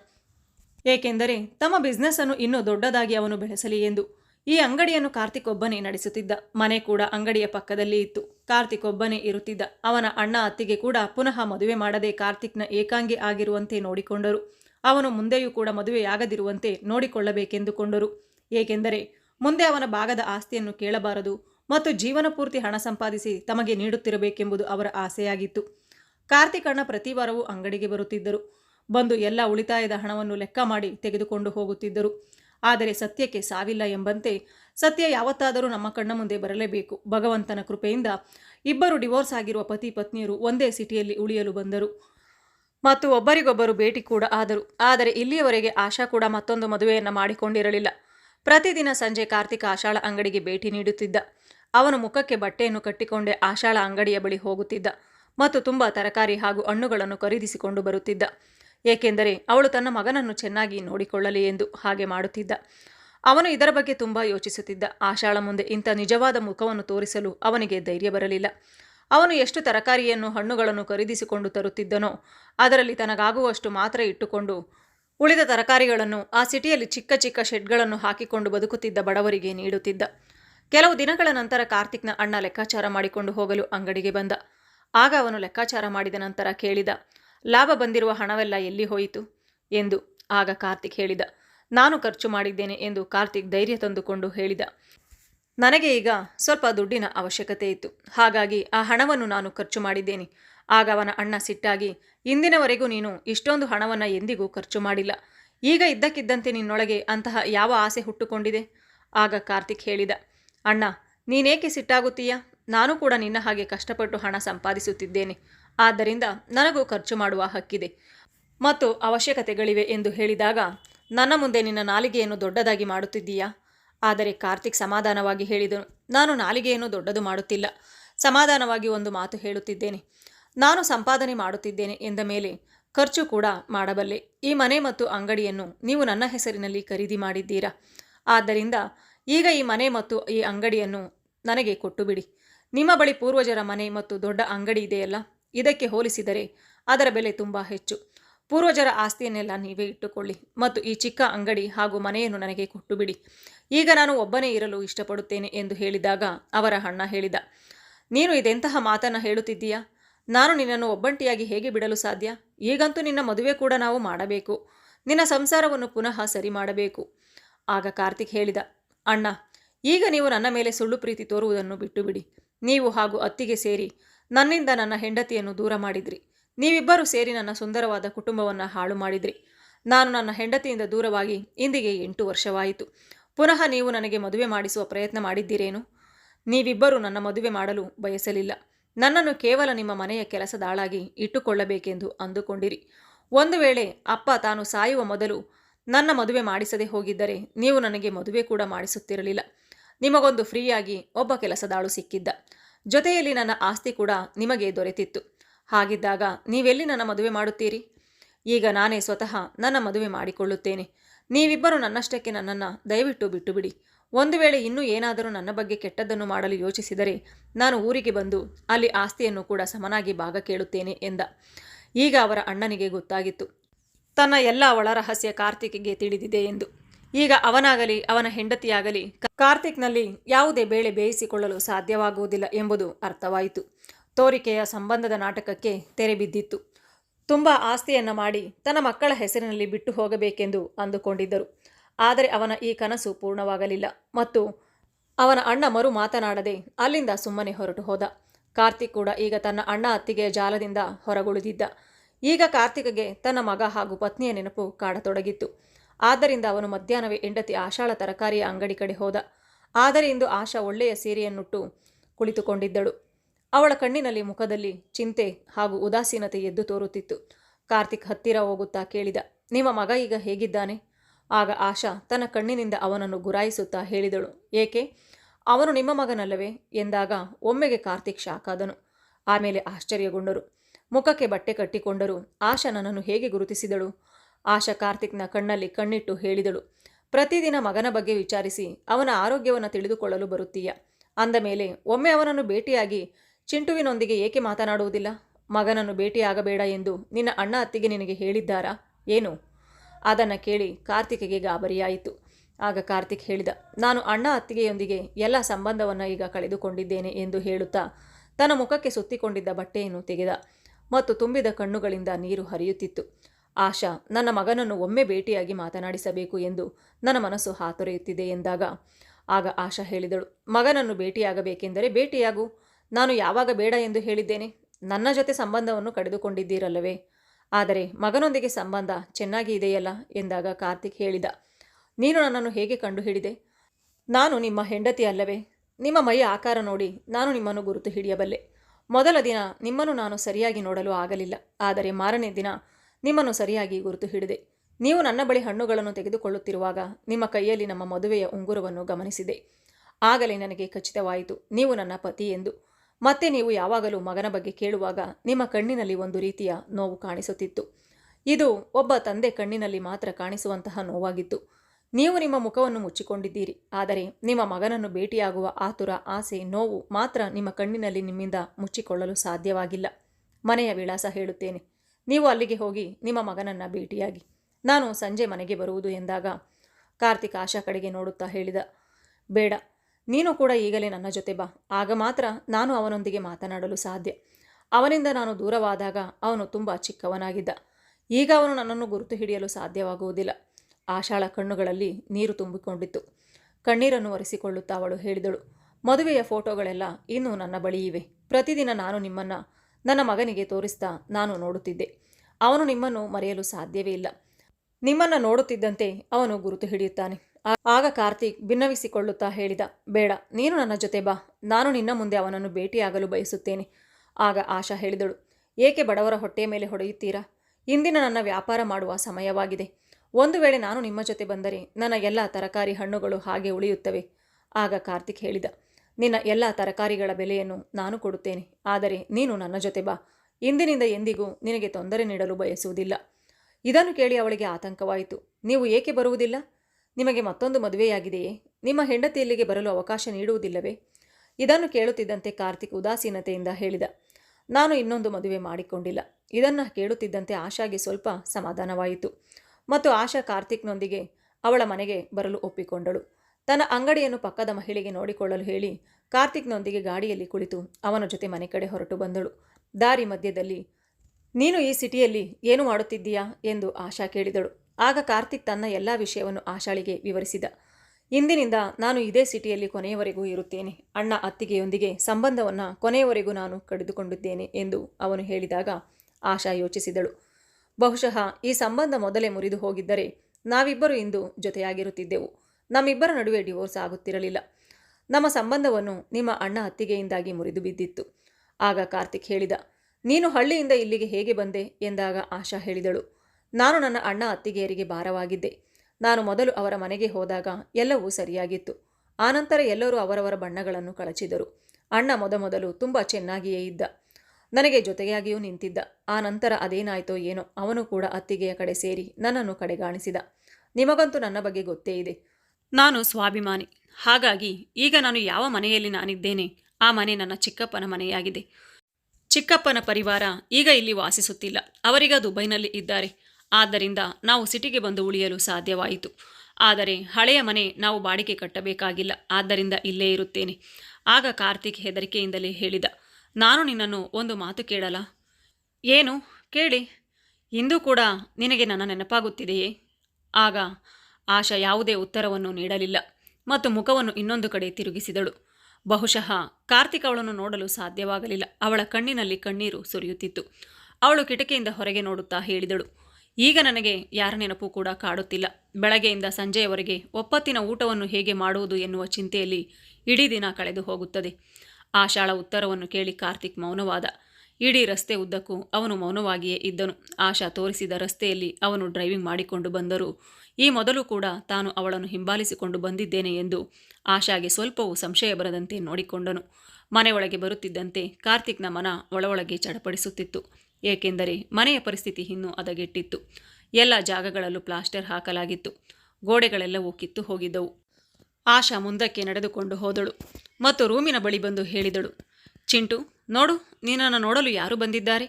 ಏಕೆಂದರೆ ತಮ್ಮ ಬಿಸ್ನೆಸ್ ಅನ್ನು ಇನ್ನೂ ದೊಡ್ಡದಾಗಿ ಅವನು ಬೆಳೆಸಲಿ ಎಂದು. ಈ ಅಂಗಡಿಯನ್ನು ಕಾರ್ತಿಕ್ ಒಬ್ಬನೇ ನಡೆಸುತ್ತಿದ್ದ. ಮನೆ ಕೂಡ ಅಂಗಡಿಯ ಪಕ್ಕದಲ್ಲಿ ಇತ್ತು. ಕಾರ್ತಿಕ್ ಒಬ್ಬನೇ ಇರುತ್ತಿದ್ದ. ಅವನ ಅಣ್ಣ ಅತ್ತಿಗೆ ಕೂಡ ಪುನಃ ಮದುವೆ ಮಾಡದೆ ಕಾರ್ತಿಕ್ನ ಏಕಾಂಗಿ ಆಗಿರುವಂತೆ ನೋಡಿಕೊಂಡರು. ಅವನು ಮುಂದೆಯೂ ಕೂಡ ಮದುವೆಯಾಗದಿರುವಂತೆ ನೋಡಿಕೊಳ್ಳಬೇಕೆಂದುಕೊಂಡರು. ಏಕೆಂದರೆ ಮುಂದೆ ಅವನ ಭಾಗದ ಆಸ್ತಿಯನ್ನು ಕೇಳಬಾರದು ಮತ್ತು ಜೀವನ ಪೂರ್ತಿ ಹಣ ಸಂಪಾದಿಸಿ ತಮಗೆ ನೀಡುತ್ತಿರಬೇಕೆಂಬುದು ಅವರ ಆಸೆಯಾಗಿತ್ತು. ಕಾರ್ತಿಕ್ ಅಣ್ಣ ಪ್ರತಿ ಅಂಗಡಿಗೆ ಬರುತ್ತಿದ್ದರು. ಬಂದು ಎಲ್ಲ ಉಳಿತಾಯದ ಹಣವನ್ನು ಲೆಕ್ಕ ಮಾಡಿ ತೆಗೆದುಕೊಂಡು ಹೋಗುತ್ತಿದ್ದರು. ಆದರೆ ಸತ್ಯಕ್ಕೆ ಸಾವಿಲ್ಲ ಎಂಬಂತೆ ಸತ್ಯ ಯಾವತ್ತಾದರೂ ನಮ್ಮ ಕಣ್ಣ ಮುಂದೆ ಬರಲೇಬೇಕು. ಭಗವಂತನ ಕೃಪೆಯಿಂದ ಇಬ್ಬರು ಡಿವೋರ್ಸ್ ಆಗಿರುವ ಪತಿ ಪತ್ನಿಯರು ಒಂದೇ ಸಿಟಿಯಲ್ಲಿ ಉಳಿಯಲು ಬಂದರು. ಮತ್ತು ಒಬ್ಬರಿಗೊಬ್ಬರು ಭೇಟಿ ಕೂಡ ಆದರು. ಆದರೆ ಇಲ್ಲಿಯವರೆಗೆ ಆಶಾ ಕೂಡ ಮತ್ತೊಂದು ಮದುವೆಯನ್ನು ಮಾಡಿಕೊಂಡಿರಲಿಲ್ಲ. ಪ್ರತಿದಿನ ಸಂಜೆ ಕಾರ್ತಿಕ ಆಶಾಳ ಅಂಗಡಿಗೆ ಭೇಟಿ ನೀಡುತ್ತಿದ್ದ. ಅವನು ಮುಖಕ್ಕೆ ಬಟ್ಟೆಯನ್ನು ಕಟ್ಟಿಕೊಂಡೇ ಆಶಾಳ ಅಂಗಡಿಯ ಬಳಿ ಹೋಗುತ್ತಿದ್ದ. ಮತ್ತು ತುಂಬ ತರಕಾರಿ ಹಾಗೂ ಹಣ್ಣುಗಳನ್ನು ಖರೀದಿಸಿಕೊಂಡು ಬರುತ್ತಿದ್ದ. ಏಕೆಂದರೆ ಅವಳು ತನ್ನ ಮಗನನ್ನು ಚೆನ್ನಾಗಿ ನೋಡಿಕೊಳ್ಳಲಿ ಎಂದು ಹಾಗೆ ಮಾಡುತ್ತಿದ್ದ. ಅವನು ಇದರ ಬಗ್ಗೆ ತುಂಬ ಯೋಚಿಸುತ್ತಿದ್ದ. ಆಶಾಳ ಮುಂದೆ ಇಂಥ ನಿಜವಾದ ಮುಖವನ್ನು ತೋರಿಸಲು ಅವನಿಗೆ ಧೈರ್ಯ ಬರಲಿಲ್ಲ. ಅವನು ಎಷ್ಟು ತರಕಾರಿಯನ್ನು, ಹಣ್ಣುಗಳನ್ನು ಖರೀದಿಸಿಕೊಂಡು ತರುತ್ತಿದ್ದನೋ, ಅದರಲ್ಲಿ ತನಗಾಗುವಷ್ಟು ಮಾತ್ರ ಇಟ್ಟುಕೊಂಡು ಉಳಿದ ತರಕಾರಿಗಳನ್ನು ಆ ಸಿಟಿಯಲ್ಲಿ ಚಿಕ್ಕ ಚಿಕ್ಕ ಶೆಡ್ಗಳನ್ನು ಹಾಕಿಕೊಂಡು ಬದುಕುತ್ತಿದ್ದ ಬಡವರಿಗೆ ನೀಡುತ್ತಿದ್ದ. ಕೆಲವು ದಿನಗಳ ನಂತರ ಕಾರ್ತಿಕ್ನ ಅಣ್ಣ ಲೆಕ್ಕಾಚಾರ ಮಾಡಿಕೊಂಡು ಹೋಗಲು ಅಂಗಡಿಗೆ ಬಂದ. ಆಗ ಅವನು ಲೆಕ್ಕಾಚಾರ ಮಾಡಿದ ನಂತರ ಕೇಳಿದ ಲಾಭ ಬಂದಿರುವ ಹಣವೆಲ್ಲ ಎಲ್ಲಿ ಹೋಯಿತು? ಎಂದು ಆಗ ಕಾರ್ತಿಕ್ ಹೇಳಿದ. ನಾನು ಖರ್ಚು ಮಾಡಿದ್ದೇನೆ ಎಂದು ಕಾರ್ತಿಕ್ ಧೈರ್ಯ ತಂದುಕೊಂಡು ಹೇಳಿದ. ನನಗೆ ಈಗ ಸ್ವಲ್ಪ ದುಡ್ಡಿನ ಅವಶ್ಯಕತೆ ಇತ್ತು. ಹಾಗಾಗಿ ಆ ಹಣವನ್ನು ನಾನು ಖರ್ಚು ಮಾಡಿದ್ದೇನೆ. ಆಗ ಅವನ ಅಣ್ಣ ಸಿಟ್ಟಾಗಿ, ಇಂದಿನವರೆಗೂ ನೀನು ಇಷ್ಟೊಂದು ಹಣವನ್ನು ಎಂದಿಗೂ ಖರ್ಚು ಮಾಡಿಲ್ಲ. ಈಗ ಇದ್ದಕ್ಕಿದ್ದಂತೆ ನಿನ್ನೊಳಗೆ ಅಂತಹ ಯಾವ ಆಸೆ ಹುಟ್ಟುಕೊಂಡಿದೆ? ಆಗ ಕಾರ್ತಿಕ್ ಹೇಳಿದ. ಅಣ್ಣ, ನೀನೇಕೆ ಸಿಟ್ಟಾಗುತ್ತೀಯಾ? ನಾನು ಕೂಡ ನಿನ್ನ ಹಾಗೆ ಕಷ್ಟಪಟ್ಟು ಹಣ ಸಂಪಾದಿಸುತ್ತಿದ್ದೇನೆ. ಆದ್ದರಿಂದ ನನಗೂ ಖರ್ಚು ಮಾಡುವ ಹಕ್ಕಿದೆ. ಮತ್ತು ಅವಶ್ಯಕತೆಗಳಿವೆ ಎಂದು ಹೇಳಿದಾಗ, ನನ್ನ ಮುಂದೆ ನಿನ್ನ ನಾಲಿಗೆಯನ್ನು ದೊಡ್ಡದಾಗಿ ಮಾಡುತ್ತಿದ್ದೀಯಾ? ಆದರೆ ಕಾರ್ತಿಕ್ ಸಮಾಧಾನವಾಗಿ ಹೇಳಿದನು, ನಾನು ನಾಲಿಗೆಯನ್ನು ದೊಡ್ಡದು ಮಾಡುತ್ತಿಲ್ಲ. ಸಮಾಧಾನವಾಗಿ ಒಂದು ಮಾತು ಹೇಳುತ್ತಿದ್ದೇನೆ. ನಾನು ಸಂಪಾದನೆ ಮಾಡುತ್ತಿದ್ದೇನೆ ಎಂದ ಮೇಲೆ ಖರ್ಚು ಕೂಡ ಮಾಡಬಲ್ಲೆ. ಈ ಮನೆ ಮತ್ತು ಅಂಗಡಿಯನ್ನು ನೀವು ನನ್ನ ಹೆಸರಿನಲ್ಲಿ ಖರೀದಿ ಮಾಡಿದ್ದೀರಾ? ಆದ್ದರಿಂದ ಈಗ ಈ ಮನೆ ಮತ್ತು ಈ ಅಂಗಡಿಯನ್ನು ನನಗೆ ಕೊಟ್ಟು ಬಿಡಿ ನಿಮ್ಮ ಬಳಿ ಪೂರ್ವಜರ ಮನೆ ಮತ್ತು ದೊಡ್ಡ ಅಂಗಡಿ ಇದೆಯಲ್ಲ? ಇದಕ್ಕೆ ಹೋಲಿಸಿದರೆ ಅದರ ಬೆಲೆ ತುಂಬ ಹೆಚ್ಚು. ಪೂರ್ವಜರ ಆಸ್ತಿಯನ್ನೆಲ್ಲ ನೀವೇ ಇಟ್ಟುಕೊಳ್ಳಿ ಮತ್ತು ಈ ಚಿಕ್ಕ ಅಂಗಡಿ ಹಾಗೂ ಮನೆಯನ್ನು ನನಗೆ ಕೊಟ್ಟು ಬಿಡಿ ಈಗ ನಾನು ಒಬ್ಬನೇ ಇರಲು ಇಷ್ಟಪಡುತ್ತೇನೆ ಎಂದು ಹೇಳಿದಾಗ ಅವರ ಅಣ್ಣ ಹೇಳಿದ, ನೀನು ಇದೆಂತಹ ಮಾತನ್ನು ಹೇಳುತ್ತಿದ್ದೀಯಾ? ನಾನು ನಿನ್ನನ್ನು ಒಬ್ಬಂಟಿಯಾಗಿ ಹೇಗೆ ಬಿಡಲು ಸಾಧ್ಯ? ಈಗಂತೂ ನಿನ್ನ ಮದುವೆ ಕೂಡ ನಾವು ಮಾಡಬೇಕು. ನಿನ್ನ ಸಂಸಾರವನ್ನು ಪುನಃ ಸರಿ ಮಾಡಬೇಕು. ಆಗ ಕಾರ್ತಿಕ್ ಹೇಳಿದ, ಅಣ್ಣ, ಈಗ ನೀವು ನನ್ನ ಮೇಲೆ ಸುಳ್ಳು ಪ್ರೀತಿ ತೋರುವುದನ್ನು ಬಿಟ್ಟು ಬಿಡಿ ನೀವು ಹಾಗೂ ಅತ್ತಿಗೆ ಸೇರಿ ನನ್ನಿಂದ ನನ್ನ ಹೆಂಡತಿಯನ್ನು ದೂರ ಮಾಡಿದ್ರಿ. ನೀವಿಬ್ಬರೂ ಸೇರಿ ನನ್ನ ಸುಂದರವಾದ ಕುಟುಂಬವನ್ನು ಹಾಳು ಮಾಡಿದ್ರಿ. ನಾನು ನನ್ನ ಹೆಂಡತಿಯಿಂದ ದೂರವಾಗಿ ಇಂದಿಗೆ ಎಂಟು ವರ್ಷವಾಯಿತು. ಪುನಃ ನೀವು ನನಗೆ ಮದುವೆ ಮಾಡಿಸುವ ಪ್ರಯತ್ನ ಮಾಡಿದ್ದೀರೇನು? ನೀವಿಬ್ಬರೂ ನನ್ನ ಮದುವೆ ಮಾಡಲು ಬಯಸಲಿಲ್ಲ. ನನ್ನನ್ನು ಕೇವಲ ನಿಮ್ಮ ಮನೆಯ ಕೆಲಸದಾಳಾಗಿ ಇಟ್ಟುಕೊಳ್ಳಬೇಕೆಂದು ಅಂದುಕೊಂಡಿರಿ. ಒಂದು ವೇಳೆ ಅಪ್ಪ ತಾನು ಸಾಯುವ ಮೊದಲು ನನ್ನ ಮದುವೆ ಮಾಡಿಸದೆ ಹೋಗಿದ್ದರೆ ನೀವು ನನಗೆ ಮದುವೆ ಕೂಡ ಮಾಡಿಸುತ್ತಿರಲಿಲ್ಲ. ನಿಮಗೊಂದು ಫ್ರೀಯಾಗಿ ಒಬ್ಬ ಕೆಲಸದಾಳು ಸಿಕ್ಕಿದ್ದ. ಜೊತೆಯಲ್ಲಿ ನನ್ನ ಆಸ್ತಿ ಕೂಡ ನಿಮಗೆ ದೊರೆತಿತ್ತು. ಹಾಗಿದ್ದಾಗ ನೀವೆಲ್ಲಿ ನನ್ನ ಮದುವೆ ಮಾಡುತ್ತೀರಿ? ಈಗ ನಾನೇ ಸ್ವತಃ ನನ್ನ ಮದುವೆ ಮಾಡಿಕೊಳ್ಳುತ್ತೇನೆ. ನೀವಿಬ್ಬರು ನನ್ನಷ್ಟಕ್ಕೆ ನನ್ನನ್ನು ದಯವಿಟ್ಟು ಬಿಟ್ಟು ಬಿಡಿ ಒಂದು ವೇಳೆ ಇನ್ನೂ ಏನಾದರೂ ನನ್ನ ಬಗ್ಗೆ ಕೆಟ್ಟದ್ದನ್ನು ಮಾಡಲು ಯೋಚಿಸಿದರೆ ನಾನು ಊರಿಗೆ ಬಂದು ಅಲ್ಲಿ ಆಸ್ತಿಯನ್ನು ಕೂಡ ಸಮನಾಗಿ ಭಾಗ ಕೇಳುತ್ತೇನೆ ಎಂದ. ಈಗ ಅವರ ಅಣ್ಣನಿಗೆ ಗೊತ್ತಾಗಿತ್ತು. ತನ್ನ ಎಲ್ಲ ಒಳರಹಸ್ಯ ಕಾರ್ತಿಕ್ಗೆ ತಿಳಿದಿದೆ ಎಂದು. ಈಗ ಅವನಾಗಲಿ, ಅವನ ಹೆಂಡತಿಯಾಗಲಿ, ಕಾರ್ತಿಕ್ನಲ್ಲಿ ಯಾವುದೇ ಬೇಳೆ ಬೇಯಿಸಿಕೊಳ್ಳಲು ಸಾಧ್ಯವಾಗುವುದಿಲ್ಲ ಎಂಬುದು ಅರ್ಥವಾಯಿತು. ತೋರಿಕೆಯ ಸಂಬಂಧದ ನಾಟಕಕ್ಕೆ ತೆರೆ ಬಿದ್ದಿತ್ತು. ತುಂಬ ಆಸ್ತಿಯನ್ನು ಮಾಡಿ ತನ್ನ ಮಕ್ಕಳ ಹೆಸರಿನಲ್ಲಿ ಬಿಟ್ಟು ಹೋಗಬೇಕೆಂದು ಅಂದುಕೊಂಡಿದ್ದರು. ಆದರೆ ಅವನ ಈ ಕನಸು ಪೂರ್ಣವಾಗಲಿಲ್ಲ ಮತ್ತು ಅವನ ಅಣ್ಣ ಮರು ಮಾತನಾಡದೆ ಅಲ್ಲಿಂದ ಸುಮ್ಮನೆ ಹೊರಟು ಹೋದ. ಕಾರ್ತಿಕ್ ಕೂಡ ಈಗ ತನ್ನ ಅಣ್ಣ ಅತ್ತಿಗೆಯ ಜಾಲದಿಂದ ಹೊರಗುಳಿದಿದ್ದ. ಈಗ ಕಾರ್ತಿಕ್ಗೆ ತನ್ನ ಮಗ ಹಾಗೂ ಪತ್ನಿಯ ನೆನಪು ಕಾಡತೊಡಗಿತ್ತು. ಆದ್ದರಿಂದ ಅವನು ಮಧ್ಯಾಹ್ನವೇ ಹೆಂಡತಿ ಆಶಾಳ ತರಕಾರಿಯ ಅಂಗಡಿ ಕಡೆ ಹೋದ. ಆದರೆ ಇಂದು ಆಶಾ ಒಳ್ಳೆಯ ಸೀರೆಯನ್ನುಟ್ಟು ಕುಳಿತುಕೊಂಡಿದ್ದಳು. ಅವಳ ಕಣ್ಣಿನಲ್ಲಿ ಮುಖದಲ್ಲಿ ಚಿಂತೆ ಹಾಗೂ ಉದಾಸೀನತೆ ಎದ್ದು ತೋರುತ್ತಿತ್ತು. ಕಾರ್ತಿಕ್ ಹತ್ತಿರ ಹೋಗುತ್ತಾ ಕೇಳಿದ, ನಿಮ್ಮ ಮಗ ಈಗ ಹೇಗಿದ್ದಾನೆ? ಆಗ ಆಶಾ ತನ್ನ ಕಣ್ಣಿನಿಂದ ಅವನನ್ನು ಗುರಾಯಿಸುತ್ತಾ ಹೇಳಿದಳು, ಏಕೆ? ಅವನು ನಿಮ್ಮ ಮಗನಲ್ಲವೇ? ಎಂದಾಗ ಒಮ್ಮೆಗೆ ಕಾರ್ತಿಕ್ ಶಾಕಾದನು. ಆಮೇಲೆ ಆಶ್ಚರ್ಯಗೊಂಡರು. ಮುಖಕ್ಕೆ ಬಟ್ಟೆ ಕಟ್ಟಿಕೊಂಡರು. ಆಶಾ ನನ್ನನ್ನು ಹೇಗೆ ಗುರುತಿಸಿದಳು? ಆಶಾ ಕಾರ್ತಿಕ್ನ ಕಣ್ಣಲ್ಲಿ ಕಣ್ಣಿಟ್ಟು ಹೇಳಿದಳು. ಪ್ರತಿದಿನ ಮಗನ ಬಗ್ಗೆ ವಿಚಾರಿಸಿ ಅವನ ಆರೋಗ್ಯವನ್ನು ತಿಳಿದುಕೊಳ್ಳಲು ಬರುತ್ತೀಯ. ಅಂದ ಮೇಲೆ, ಒಮ್ಮೆ ಅವನನ್ನು ಭೇಟಿಯಾಗಿ ಚಿಂಟುವಿನೊಂದಿಗೆ ಏಕೆ ಮಾತನಾಡುವುದಿಲ್ಲ? ಮಗನನ್ನು ಭೇಟಿಯಾಗಬೇಡ ಎಂದು ನಿನ್ನ ಅಣ್ಣ ಅತ್ತಿಗೆ ನಿನಗೆ ಹೇಳಿದ್ದಾರಾ? ಏನು? ಅದನ್ನು ಕೇಳಿ ಕಾರ್ತಿಕ್ಗೆ ಗಾಬರಿಯಾಯಿತು. ಆಗ ಕಾರ್ತಿಕ್ ಹೇಳಿದ, ನಾನು ಅಣ್ಣ ಅತ್ತಿಗೆಯೊಂದಿಗೆ ಎಲ್ಲ ಸಂಬಂಧವನ್ನು ಈಗ ಕಳೆದುಕೊಂಡಿದ್ದೇನೆ ಎಂದು ಹೇಳುತ್ತಾ ತನ್ನ ಮುಖಕ್ಕೆ ಸುತ್ತಿಕೊಂಡಿದ್ದ ಬಟ್ಟೆಯನ್ನು ತೆಗೆದ ಮತ್ತು ತುಂಬಿದ ಕಣ್ಣುಗಳಿಂದ ನೀರು ಹರಿಯುತ್ತಿತ್ತು. ಆಶಾ, ನನ್ನ ಮಗನನ್ನು ಒಮ್ಮೆ ಭೇಟಿಯಾಗಿ ಮಾತನಾಡಿಸಬೇಕು ಎಂದು ನನ್ನ ಮನಸ್ಸು ಹಾತೊರೆಯುತ್ತಿದೆ ಎಂದಾಗ. ಆಗ ಆಶಾ ಹೇಳಿದಳು, ಮಗನನ್ನು ಭೇಟಿಯಾಗಬೇಕೆಂದರೆ ಭೇಟಿಯಾಗು. ನಾನು ಯಾವಾಗ ಬೇಡ ಎಂದು ಹೇಳಿದ್ದೇನೆ. ನನ್ನ ಜೊತೆ ಸಂಬಂಧವನ್ನು ಕಡಿದುಕೊಂಡಿದ್ದೀರಲ್ಲವೇ? ಆದರೆ ಮಗನೊಂದಿಗೆ ಸಂಬಂಧ ಚೆನ್ನಾಗಿ ಇದೆಯಲ್ಲ ಎಂದಾಗ ಕಾರ್ತಿಕ್ ಹೇಳಿದ. ನೀನು ನನ್ನನ್ನು ಹೇಗೆ ಕಂಡುಹಿಡಿದೆ? ನಾನು ನಿಮ್ಮ ಹೆಂಡತಿ ಅಲ್ಲವೇ? ನಿಮ್ಮ ಮೈಯ ಆಕಾರ ನೋಡಿ ನಾನು ನಿಮ್ಮನ್ನು ಗುರುತು ಹಿಡಿಯಬಲ್ಲೆ. ಮೊದಲ ದಿನ ನಿಮ್ಮನ್ನು ನಾನು ಸರಿಯಾಗಿ ನೋಡಲು ಆಗಲಿಲ್ಲ. ಆದರೆ ಮಾರನೇ ದಿನ ನಿಮ್ಮನ್ನು ಸರಿಯಾಗಿ ಗುರುತು ಹಿಡಿದೆ. ನೀವು ನನ್ನ ಬಳಿ ಹಣ್ಣುಗಳನ್ನು ತೆಗೆದುಕೊಳ್ಳುತ್ತಿರುವಾಗ ನಿಮ್ಮ ಕೈಯಲ್ಲಿ ನಮ್ಮ ಮದುವೆಯ ಉಂಗುರವನ್ನು ಗಮನಿಸಿದೆ. ಆಗಲೇ ನನಗೆ ಖಚಿತವಾಯಿತು, ನೀವು ನನ್ನ ಪತಿ ಎಂದು. ಮತ್ತೆ ನೀವು ಯಾವಾಗಲೂ ಮಗನ ಬಗ್ಗೆ ಕೇಳುವಾಗ ನಿಮ್ಮ ಕಣ್ಣಿನಲ್ಲಿ ಒಂದು ರೀತಿಯ ನೋವು ಕಾಣಿಸುತ್ತಿತ್ತು. ಇದು ಒಬ್ಬ ತಂದೆ ಕಣ್ಣಿನಲ್ಲಿ ಮಾತ್ರ ಕಾಣಿಸುವಂತಹ ನೋವಾಗಿತ್ತು. ನೀವು ನಿಮ್ಮ ಮುಖವನ್ನು ಮುಚ್ಚಿಕೊಂಡಿದ್ದೀರಿ, ಆದರೆ ನಿಮ್ಮ ಮಗನನ್ನು ಭೇಟಿಯಾಗುವ ಆತುರ, ಆಸೆ, ನೋವು ಮಾತ್ರ ನಿಮ್ಮ ಕಣ್ಣಿನಲ್ಲಿ ನಿಮ್ಮಿಂದ ಮುಚ್ಚಿಕೊಳ್ಳಲು ಸಾಧ್ಯವಾಗಿಲ್ಲ. ಮನೆಯ ವಿಳಾಸ ಹೇಳುತ್ತೇನೆ. ನೀವು ಅಲ್ಲಿಗೆ ಹೋಗಿ ನಿಮ್ಮ ಮಗನನ್ನು ಭೇಟಿಯಾಗಿ. ನಾನು ಸಂಜೆ ಮನೆಗೆ ಬರುವುದು ಎಂದಾಗ ಕಾರ್ತಿಕ್ ಆಶಾ ಕಡೆಗೆ ನೋಡುತ್ತಾ ಹೇಳಿದ, ಬೇಡ, ನೀನು ಕೂಡ ಈಗಲೇ ನನ್ನ ಜೊತೆ ಬಾ. ಆಗ ಮಾತ್ರ ನಾನು ಅವನೊಂದಿಗೆ ಮಾತನಾಡಲು ಸಾಧ್ಯ. ಅವನಿಂದ ನಾನು ದೂರವಾದಾಗ ಅವನು ತುಂಬ ಚಿಕ್ಕವನಾಗಿದ್ದ. ಈಗ ಅವನು ನನ್ನನ್ನು ಗುರುತು ಹಿಡಿಯಲು ಸಾಧ್ಯವಾಗುವುದಿಲ್ಲ. ಆಶಾಳ ಕಣ್ಣುಗಳಲ್ಲಿ ನೀರು ತುಂಬಿಕೊಂಡಿತ್ತು. ಕಣ್ಣೀರನ್ನು ಒರೆಸಿಕೊಳ್ಳುತ್ತಾ ಅವಳು ಹೇಳಿದಳು, ಮದುವೆಯ ಫೋಟೋಗಳೆಲ್ಲ ಇನ್ನೂ ನನ್ನ ಬಳಿ ಪ್ರತಿದಿನ ನಾನು ನಿಮ್ಮನ್ನು ನನ್ನ ಮಗನಿಗೆ ತೋರಿಸ್ತಾ ನಾನು ನೋಡುತ್ತಿದ್ದೆ. ಅವನು ನಿಮ್ಮನ್ನು ಮರೆಯಲು ಸಾಧ್ಯವೇ ಇಲ್ಲ. ನಿಮ್ಮನ್ನು ನೋಡುತ್ತಿದ್ದಂತೆ ಅವನು ಗುರುತು ಹಿಡಿಯುತ್ತಾನೆ. ಆಗ ಕಾರ್ತಿಕ್ ಭಿನ್ನವಿಸಿಕೊಳ್ಳುತ್ತಾ ಹೇಳಿದ, ಬೇಡ, ನೀನು ನನ್ನ ಜೊತೆ ಬಾ. ನಾನು ನಿನ್ನ ಮುಂದೆ ಅವನನ್ನು ಭೇಟಿಯಾಗಲು ಬಯಸುತ್ತೇನೆ. ಆಗ ಆಶಾ ಹೇಳಿದಳು, ಏಕೆ ಬಡವರ ಹೊಟ್ಟೆಯ ಮೇಲೆ ಹೊಡೆಯುತ್ತೀರಾ? ಇಂದಿನ ನನ್ನ ವ್ಯಾಪಾರ ಮಾಡುವ ಸಮಯವಾಗಿದೆ. ಒಂದು ವೇಳೆ ನಾನು ನಿಮ್ಮ ಜೊತೆ ಬಂದರೆ ನನ್ನ ಎಲ್ಲ ತರಕಾರಿ ಹಣ್ಣುಗಳು ಹಾಗೆ ಉಳಿಯುತ್ತವೆ. ಆಗ ಕಾರ್ತಿಕ್ ಹೇಳಿದ ನಿನ್ನ ಎಲ್ಲ ತರಕಾರಿಗಳ ಬೆಲೆಯನ್ನು ನಾನು ಕೊಡುತ್ತೇನೆ. ಆದರೆ ನೀನು ನನ್ನ ಜೊತೆ ಬಾ. ಇಂದಿನಿಂದ ಎಂದಿಗೂ ನಿನಗೆ ತೊಂದರೆ ನೀಡಲು ಬಯಸುವುದಿಲ್ಲ. ಇದನ್ನು ಕೇಳಿ ಅವಳಿಗೆ ಆತಂಕವಾಯಿತು. ನೀವು ಏಕೆ ಬರುವುದಿಲ್ಲ? ನಿಮಗೆ ಮತ್ತೊಂದು ಮದುವೆಯಾಗಿದೆಯೇ? ನಿಮ್ಮ ಹೆಂಡತಿ ಇಲ್ಲಿಗೆ ಬರಲು ಅವಕಾಶ ನೀಡುವುದಿಲ್ಲವೇ? ಇದನ್ನು ಕೇಳುತ್ತಿದ್ದಂತೆ ಕಾರ್ತಿಕ್ ಉದಾಸೀನತೆಯಿಂದ ಹೇಳಿದ. ನಾನು ಇನ್ನೊಂದು ಮದುವೆ ಮಾಡಿಕೊಂಡಿಲ್ಲ. ಇದನ್ನು ಕೇಳುತ್ತಿದ್ದಂತೆ ಆಶಾಗೆ ಸ್ವಲ್ಪ ಸಮಾಧಾನವಾಯಿತು. ಮತ್ತು ಆಶಾ ಕಾರ್ತಿಕ್ನೊಂದಿಗೆ ಅವಳ ಮನೆಗೆ ಬರಲು ಒಪ್ಪಿಕೊಂಡಳು. ತನ್ನ ಅಂಗಡಿಯನ್ನು ಪಕ್ಕದ ಮಹಿಳೆಗೆ ನೋಡಿಕೊಳ್ಳಲು ಹೇಳಿ ಕಾರ್ತಿಕ್ನೊಂದಿಗೆ ಗಾಡಿಯಲ್ಲಿ ಕುಳಿತು ಅವನ ಜೊತೆ ಮನೆ ಕಡೆ ಹೊರಟು ಬಂದಳು. ದಾರಿ ಮಧ್ಯದಲ್ಲಿ, ನೀನು ಈ ಸಿಟಿಯಲ್ಲಿ ಏನು ಮಾಡುತ್ತಿದ್ದೀಯಾ? ಎಂದು ಆಶಾ ಕೇಳಿದಳು. ಆಗ ಕಾರ್ತಿಕ್ ತನ್ನ ಎಲ್ಲ ವಿಷಯವನ್ನು ಆಶಾಳಿಗೆ ವಿವರಿಸಿದ. ಇಂದಿನಿಂದ ನಾನು ಇದೇ ಸಿಟಿಯಲ್ಲಿ ಕೊನೆಯವರೆಗೂ ಇರುತ್ತೇನೆ. ಅಣ್ಣ ಅತ್ತಿಗೆಯೊಂದಿಗೆ ಸಂಬಂಧವನ್ನು ಕೊನೆಯವರೆಗೂ ನಾನು ಕಡಿದುಕೊಂಡಿದ್ದೇನೆ ಎಂದು ಅವನು ಹೇಳಿದಾಗ ಆಶಾ ಯೋಚಿಸಿದಳು. ಬಹುಶಃ ಈ ಸಂಬಂಧ ಮೊದಲೇ ಮುರಿದು ಹೋಗಿದ್ದರೆ ನಾವಿಬ್ಬರು ಇಂದು ಜೊತೆಯಾಗಿರುತ್ತಿದ್ದೆವು. ನಮ್ಮಿಬ್ಬರ ನಡುವೆ ಡಿವೋರ್ಸ್ ಆಗುತ್ತಿರಲಿಲ್ಲ. ನಮ್ಮ ಸಂಬಂಧವನ್ನು ನಿಮ್ಮ ಅಣ್ಣ ಅತ್ತಿಗೆಯಿಂದಾಗಿ ಮುರಿದು ಬಿದ್ದಿತ್ತು. ಆಗ ಕಾರ್ತಿಕ್ ಹೇಳಿದ, ನೀನು ಹಳ್ಳಿಯಿಂದ ಇಲ್ಲಿಗೆ ಹೇಗೆ ಬಂದೆ? ಎಂದಾಗ ಆಶಾ ಹೇಳಿದಳು, ನಾನು ನನ್ನ ಅಣ್ಣ ಅತ್ತಿಗೆಯರಿಗೆ ಭಾರವಾಗಿದ್ದೆ. ನಾನು ಮೊದಲು ಅವರ ಮನೆಗೆ ಹೋದಾಗ ಎಲ್ಲವೂ ಸರಿಯಾಗಿತ್ತು. ಆನಂತರ ಎಲ್ಲರೂ ಅವರವರ ಬಣ್ಣಗಳನ್ನು ಕಳಚಿದರು. ಅಣ್ಣ ಮೊದಮೊದಲು ತುಂಬ ಚೆನ್ನಾಗಿಯೇ ಇದ್ದ. ನನಗೆ ಜೊತೆಯಾಗಿಯೂ ನಿಂತಿದ್ದ. ಆ ನಂತರ ಅದೇನಾಯ್ತೋ ಏನೋ ಅವನು ಕೂಡ ಅತ್ತಿಗೆಯ ಕಡೆ ಸೇರಿ ನನ್ನನ್ನು ಕಡೆಗಾಣಿಸಿದ. ನಿಮಗಂತೂ ನನ್ನ ಬಗ್ಗೆ ಗೊತ್ತೇ ಇದೆ. ನಾನು ಸ್ವಾಭಿಮಾನಿ. ಹಾಗಾಗಿ ಈಗ ನಾನು ಯಾವ ಮನೆಯಲ್ಲಿ ನಾನಿದ್ದೇನೆ? ಆ ಮನೆ ನನ್ನ ಚಿಕ್ಕಪ್ಪನ ಮನೆಯಾಗಿದೆ. ಚಿಕ್ಕಪ್ಪನ ಪರಿವಾರ ಈಗ ಇಲ್ಲಿ ವಾಸಿಸುತ್ತಿಲ್ಲ. ಅವರಿಗ ದುಬೈನಲ್ಲಿ ಇದ್ದಾರೆ. ಆದ್ದರಿಂದ ನಾವು ಸಿಟಿಗೆ ಬಂದು ಉಳಿಯಲು ಸಾಧ್ಯವಾಯಿತು. ಆದರೆ ಹಳೆಯ ಮನೆ ನಾವು ಬಾಡಿಗೆ ಕಟ್ಟಬೇಕಾಗಿಲ್ಲ. ಆದ್ದರಿಂದ ಇಲ್ಲೇ ಇರುತ್ತೇನೆ. ಆಗ ಕಾರ್ತಿಕ್ ಹೆದರಿಕೆಯಿಂದಲೇ ಹೇಳಿದ. ನಾನು ನಿನ್ನನ್ನು ಒಂದು ಮಾತು ಕೇಳಲ? ಏನು? ಕೇಳಿ. ಇಂದು ಕೂಡ ನಿನಗೆ ನನ್ನ ನೆನಪಾಗುತ್ತಿದೆಯೇ? ಆಗ ಆಶಾ ಯಾವುದೇ ಉತ್ತರವನ್ನು ನೀಡಲಿಲ್ಲ ಮತ್ತು ಮುಖವನ್ನು ಇನ್ನೊಂದು ಕಡೆ ತಿರುಗಿಸಿದಳು. ಬಹುಶಃ ಕಾರ್ತಿಕ್ ಅವಳನ್ನು ನೋಡಲು ಸಾಧ್ಯವಾಗಲಿಲ್ಲ. ಅವಳ ಕಣ್ಣಿನಲ್ಲಿ ಕಣ್ಣೀರು ಸುರಿಯುತ್ತಿತ್ತು. ಅವಳು ಕಿಟಕಿಯಿಂದ ಹೊರಗೆ ನೋಡುತ್ತಾ ಹೇಳಿದಳು, ಈಗ ನನಗೆ ಯಾರ ನೆನಪು ಕೂಡ ಕಾಡುತ್ತಿಲ್ಲ. ಬೆಳಗ್ಗೆಯಿಂದ ಸಂಜೆಯವರೆಗೆ ಒಪ್ಪತ್ತಿನ ಊಟವನ್ನು ಹೇಗೆ ಮಾಡುವುದು ಎನ್ನುವ ಚಿಂತೆಯಲ್ಲಿ ಇಡೀ ದಿನ ಕಳೆದು ಹೋಗುತ್ತದೆ ಆಶಾಳ ಉತ್ತರವನ್ನು ಕೇಳಿ ಕಾರ್ತಿಕ್ ಮೌನವಾದ. ಇಡೀ ರಸ್ತೆ ಉದ್ದಕ್ಕೂ ಅವನು ಮೌನವಾಗಿಯೇ ಇದ್ದನು. ಆಶಾ ತೋರಿಸಿದ ರಸ್ತೆಯಲ್ಲಿ ಅವನು ಡ್ರೈವಿಂಗ್ ಮಾಡಿಕೊಂಡು ಬಂದರೂ ಈ ಮೊದಲು ಕೂಡ ತಾನು ಅವಳನ್ನು ಹಿಂಬಾಲಿಸಿಕೊಂಡು ಬಂದಿದ್ದೇನೆ ಎಂದು ಆಶಾಗೆ ಸ್ವಲ್ಪವೂ ಸಂಶಯ ಬರದಂತೆ ನೋಡಿಕೊಂಡನು. ಮನೆಯೊಳಗೆ ಬರುತ್ತಿದ್ದಂತೆ ಕಾರ್ತಿಕ್ನ ಮನ ಒಳಒಳಗೆ ಚಡಪಡಿಸುತ್ತಿತ್ತು. ಏಕೆಂದರೆ ಮನೆಯ ಪರಿಸ್ಥಿತಿ ಇನ್ನೂ ಅದಗೆಟ್ಟಿತ್ತು ಎಲ್ಲ ಜಾಗಗಳಲ್ಲೂ ಪ್ಲಾಸ್ಟರ್ ಹಾಕಲಾಗಿತ್ತು. ಗೋಡೆಗಳೆಲ್ಲವೂ ಕಿತ್ತು ಹೋಗಿದ್ದವು. ಆಶಾ ಮುಂದಕ್ಕೆ ನಡೆದುಕೊಂಡು ಹೋದಳು ಮತ್ತು ರೂಮಿನ ಬಳಿ ಬಂದು ಹೇಳಿದಳು, ಚಿಂಟು, ನೋಡು, ನಿನ್ನನ್ನು ನೋಡಲು ಯಾರು ಬಂದಿದ್ದಾರೆ?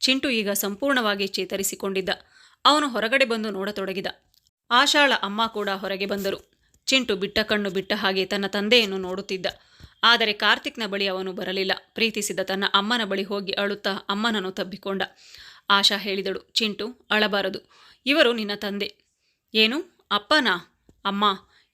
ಚಿಂಟು ಈಗ ಸಂಪೂರ್ಣವಾಗಿ ಚೇತರಿಸಿಕೊಂಡಿದ್ದ. ಅವನು ಹೊರಗಡೆ ಬಂದು ನೋಡತೊಡಗಿದ. ಆಶಾಳ ಅಮ್ಮ ಕೂಡ ಹೊರಗೆ ಬಂದರು. ಚಿಂಟು ಬಿಟ್ಟ ಕಣ್ಣು ಬಿಟ್ಟ ಹಾಗೆ ತನ್ನ ತಂದೆಯನ್ನು ನೋಡುತ್ತಿದ್ದ. ಆದರೆ ಕಾರ್ತಿಕ್ನ ಬಳಿ ಅವನು ಬರಲಿಲ್ಲ. ಪ್ರೀತಿಸಿದ ತನ್ನ ಅಮ್ಮನ ಬಳಿ ಹೋಗಿ ಅಳುತ್ತಾ ಅಮ್ಮನನ್ನು ತಬ್ಬಿಕೊಂಡ. ಆಶಾ ಹೇಳಿದಳು, ಚಿಂಟು, ಅಳಬಾರದು. ಇವರು ನಿನ್ನ ತಂದೆ. ಏನು? ಅಪ್ಪನಾ? ಅಮ್ಮ,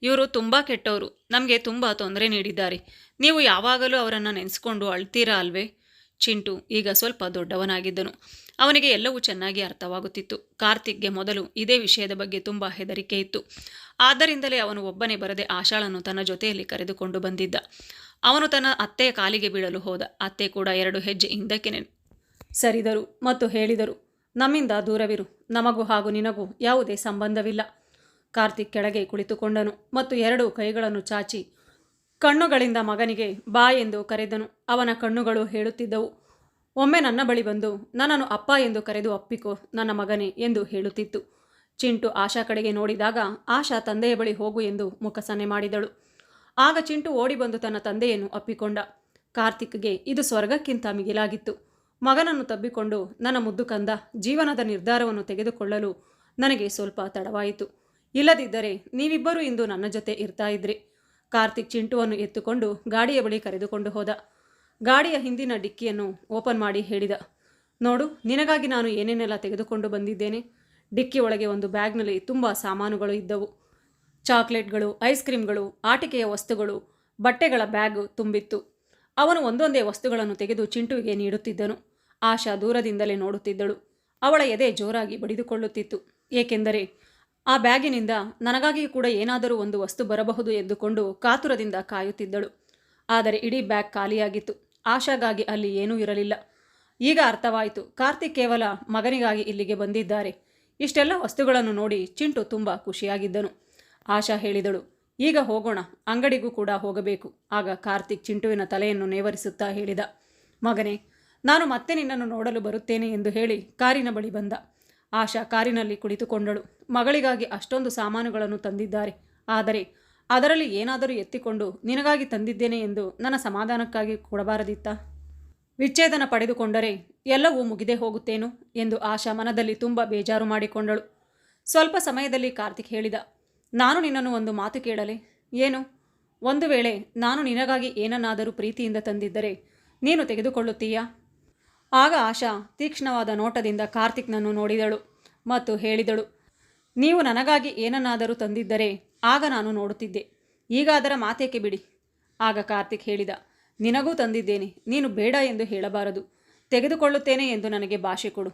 ಇವರು ತುಂಬ ಕೆಟ್ಟವರು. ನಮಗೆ ತುಂಬ ತೊಂದರೆ ನೀಡಿದ್ದಾರೆ. ನೀವು ಯಾವಾಗಲೂ ಅವರನ್ನು ನೆನೆಸ್ಕೊಂಡು ಅಳ್ತೀರಾ ಅಲ್ವೇ? ಚಿಂಟು ಈಗ ಸ್ವಲ್ಪ ದೊಡ್ಡವನಾಗಿದ್ದನು. ಅವನಿಗೆ ಎಲ್ಲವೂ ಚೆನ್ನಾಗಿ ಅರ್ಥವಾಗುತ್ತಿತ್ತು. ಕಾರ್ತಿಕ್ಗೆ ಮೊದಲು ಇದೇ ವಿಷಯದ ಬಗ್ಗೆ ತುಂಬ ಹೆದರಿಕೆ ಇತ್ತು. ಆದ್ದರಿಂದಲೇ ಅವನು ಒಬ್ಬನೇ ಬರದೆ ಆಶಾಳನ್ನು ತನ್ನ ಜೊತೆಯಲ್ಲಿ ಕರೆದುಕೊಂಡು ಬಂದಿದ್ದ. ಅವನು ತನ್ನ ಅತ್ತೆಯ ಕಾಲಿಗೆ ಬೀಳಲು ಹೋದ. ಅತ್ತೆ ಕೂಡ ಎರಡು ಹೆಜ್ಜೆ ಹಿಂದಕ್ಕೆ ಸರಿದರು ಮತ್ತು ಹೇಳಿದರು, ನಮ್ಮಿಂದ ದೂರವಿರು. ನಮಗೂ ಹಾಗೂ ನಿನಗೂ ಯಾವುದೇ ಸಂಬಂಧವಿಲ್ಲ. ಕಾರ್ತಿಕ್ ಕೆಳಗೆ ಕುಳಿತುಕೊಂಡನು ಮತ್ತು ಎರಡು ಕೈಗಳನ್ನು ಚಾಚಿ ಕಣ್ಣುಗಳಿಂದ ಮಗನಿಗೆ ಬಾ ಎಂದು ಕರೆದನು. ಅವನ ಕಣ್ಣುಗಳು ಹೇಳುತ್ತಿದ್ದವು. ಒಮ್ಮೆ ನನ್ನ ಬಳಿ ಬಂದು, ನನ್ನನ್ನು ಅಪ್ಪ ಎಂದು ಕರೆದು ಅಪ್ಪಿಕೋ, ನನ್ನ ಮಗನೇ ಎಂದು ಹೇಳುತ್ತಿತ್ತು. ಚಿಂಟು ಆಶಾ ಕಡೆಗೆ ನೋಡಿದಾಗ, ಆಶಾ ತಂದೆಯ ಬಳಿ ಹೋಗು ಎಂದು ಮುಖಸನ್ನೆ ಮಾಡಿದಳು. ಆಗ ಚಿಂಟು ಓಡಿ ಬಂದು ತನ್ನ ತಂದೆಯನ್ನು ಅಪ್ಪಿಕೊಂಡ. ಕಾರ್ತಿಕ್ಗೆ ಇದು ಸ್ವರ್ಗಕ್ಕಿಂತ ಮಿಗಿಲಾಗಿತ್ತು. ಮಗನನ್ನು ತಬ್ಬಿಕೊಂಡು, ನನ್ನ ಮುದ್ದು ಕಂದ, ಜೀವನದ ನಿರ್ಧಾರವನ್ನು ತೆಗೆದುಕೊಳ್ಳಲು ನನಗೆ ಸ್ವಲ್ಪ ತಡವಾಯಿತು. ಇಲ್ಲದಿದ್ದರೆ, ನೀವಿಬ್ಬರೂ ಇಂದು ನನ್ನ ಜೊತೆ ಇರ್ತಾ ಇದ್ರಿ. ಕಾರ್ತಿಕ್ ಚಿಂಟುವನ್ನು ಎತ್ತುಕೊಂಡು ಗಾಡಿಯ ಬಳಿ ಕರೆದುಕೊಂಡು ಹೋದ. ಗಾಡಿಯ ಹಿಂದಿನ ಡಿಕ್ಕಿಯನ್ನು ಓಪನ್ ಮಾಡಿ ಹೇಳಿದ. ನೋಡು, ನಿನಗಾಗಿ ನಾನು ಏನೇನೆಲ್ಲ ತೆಗೆದುಕೊಂಡು ಬಂದಿದ್ದೇನೆ? ಡಿಕ್ಕಿ ಒಳಗೆ ಒಂದು ಬ್ಯಾಗ್ನಲ್ಲಿ ತುಂಬ ಸಾಮಾನುಗಳು ಇದ್ದವು. ಚಾಕ್ಲೇಟ್ಗಳು, ಐಸ್ ಕ್ರೀಮ್ಗಳು, ಆಟಿಕೆಯ ವಸ್ತುಗಳು, ಬಟ್ಟೆಗಳ ಬ್ಯಾಗ್ ತುಂಬಿತ್ತು. ಅವನು ಒಂದೊಂದೇ ವಸ್ತುಗಳನ್ನು ತೆಗೆದು ಚಿಂಟುವಿಗೆ ನೀಡುತ್ತಿದ್ದನು. ಆಶಾ ದೂರದಿಂದಲೇ ನೋಡುತ್ತಿದ್ದಳು. ಅವಳ ಎದೆ ಜೋರಾಗಿ ಬಡಿದುಕೊಳ್ಳುತ್ತಿತ್ತು. ಏಕೆಂದರೆ ಆ ಬ್ಯಾಗಿನಿಂದ ನನಗಾಗಿಯೂ ಕೂಡ ಏನಾದರೂ ಒಂದು ವಸ್ತು ಬರಬಹುದು ಎಂದುಕೊಂಡು ಕಾತುರದಿಂದ ಕಾಯುತ್ತಿದ್ದಳು. ಆದರೆ ಇಡೀ ಬ್ಯಾಗ್ ಖಾಲಿಯಾಗಿತ್ತು. ಆಶಾಗಾಗಿ ಅಲ್ಲಿ ಏನೂ ಇರಲಿಲ್ಲ. ಈಗ ಅರ್ಥವಾಯಿತು. ಕಾರ್ತಿಕ್ ಕೇವಲ ಮಗನಿಗಾಗಿ ಇಲ್ಲಿಗೆ ಬಂದಿದ್ದಾರೆ. ಇಷ್ಟೆಲ್ಲ ವಸ್ತುಗಳನ್ನು ನೋಡಿ ಚಿಂಟು ತುಂಬ ಖುಷಿಯಾಗಿದ್ದನು. ಆಶಾ ಹೇಳಿದಳು, ಈಗ ಹೋಗೋಣ. ಅಂಗಡಿಗೂ ಕೂಡ ಹೋಗಬೇಕು. ಆಗ ಕಾರ್ತಿಕ್ ಚಿಂಟುವಿನ ತಲೆಯನ್ನು ನೇವರಿಸುತ್ತಾ ಹೇಳಿದ, ಮಗನೇ, ನಾನು ಮತ್ತೆ ನಿನ್ನನ್ನು ನೋಡಲು ಬರುತ್ತೇನೆ ಎಂದು ಹೇಳಿ ಕಾರಿನ ಬಳಿ ಬಂದ. ಆಶಾ ಕಾರಿನಲ್ಲಿ ಕುಳಿತುಕೊಂಡಳು. ಮಗಳಿಗಾಗಿ ಅಷ್ಟೊಂದು ಸಾಮಾನುಗಳನ್ನು ತಂದಿದ್ದಾರೆ. ಆದರೆ ಅದರಲ್ಲಿ ಏನಾದರೂ ಎತ್ತಿಕೊಂಡು ನಿನಗಾಗಿ ತಂದಿದ್ದೇನೆ ಎಂದು ನನ್ನ ಸಮಾಧಾನಕ್ಕಾಗಿ ಕೊಡಬಾರದಿತ್ತ? ವಿಚ್ಛೇದನ ಪಡೆದುಕೊಂಡರೆ ಎಲ್ಲವೂ ಮುಗಿದೇ ಹೋಗುತ್ತೇನು ಎಂದು ಆಶಾ ಮನದಲ್ಲಿ ತುಂಬ ಬೇಜಾರು ಮಾಡಿಕೊಂಡಳು. ಸ್ವಲ್ಪ ಸಮಯದಲ್ಲಿ ಕಾರ್ತಿಕ್ ಹೇಳಿದ, ನಾನು ನಿನ್ನನ್ನು ಒಂದು ಮಾತು ಕೇಳಲೆ? ಏನು? ಒಂದು ವೇಳೆ ನಾನು ನಿನಗಾಗಿ ಏನನ್ನಾದರೂ ಪ್ರೀತಿಯಿಂದ ತಂದಿದ್ದರೆ ನೀನು ತೆಗೆದುಕೊಳ್ಳುತ್ತೀಯಾ? ಆಗ ಆಶಾ ತೀಕ್ಷ್ಣವಾದ ನೋಟದಿಂದ ಕಾರ್ತಿಕ್ನನ್ನು ನೋಡಿದಳು ಮತ್ತು ಹೇಳಿದಳು, ನೀವು ನನಗಾಗಿ ಏನನ್ನಾದರೂ ತಂದಿದ್ದರೆ ಆಗ ನಾನು ನೋಡುತ್ತಿದ್ದೆ. ಈಗ ಅದರ ಮಾತೇಕೆ ಬಿಡಿ? ಆಗ ಕಾರ್ತಿಕ್ ಹೇಳಿದ, ನಿನಗೂ ತಂದಿದ್ದೇನೆ. ನೀನು ಬೇಡ ಎಂದು ಹೇಳಬಾರದು. ತೆಗೆದುಕೊಳ್ಳುತ್ತೇನೆ ಎಂದು ನನಗೆ ಭಾಷೆ ಕೊಡು.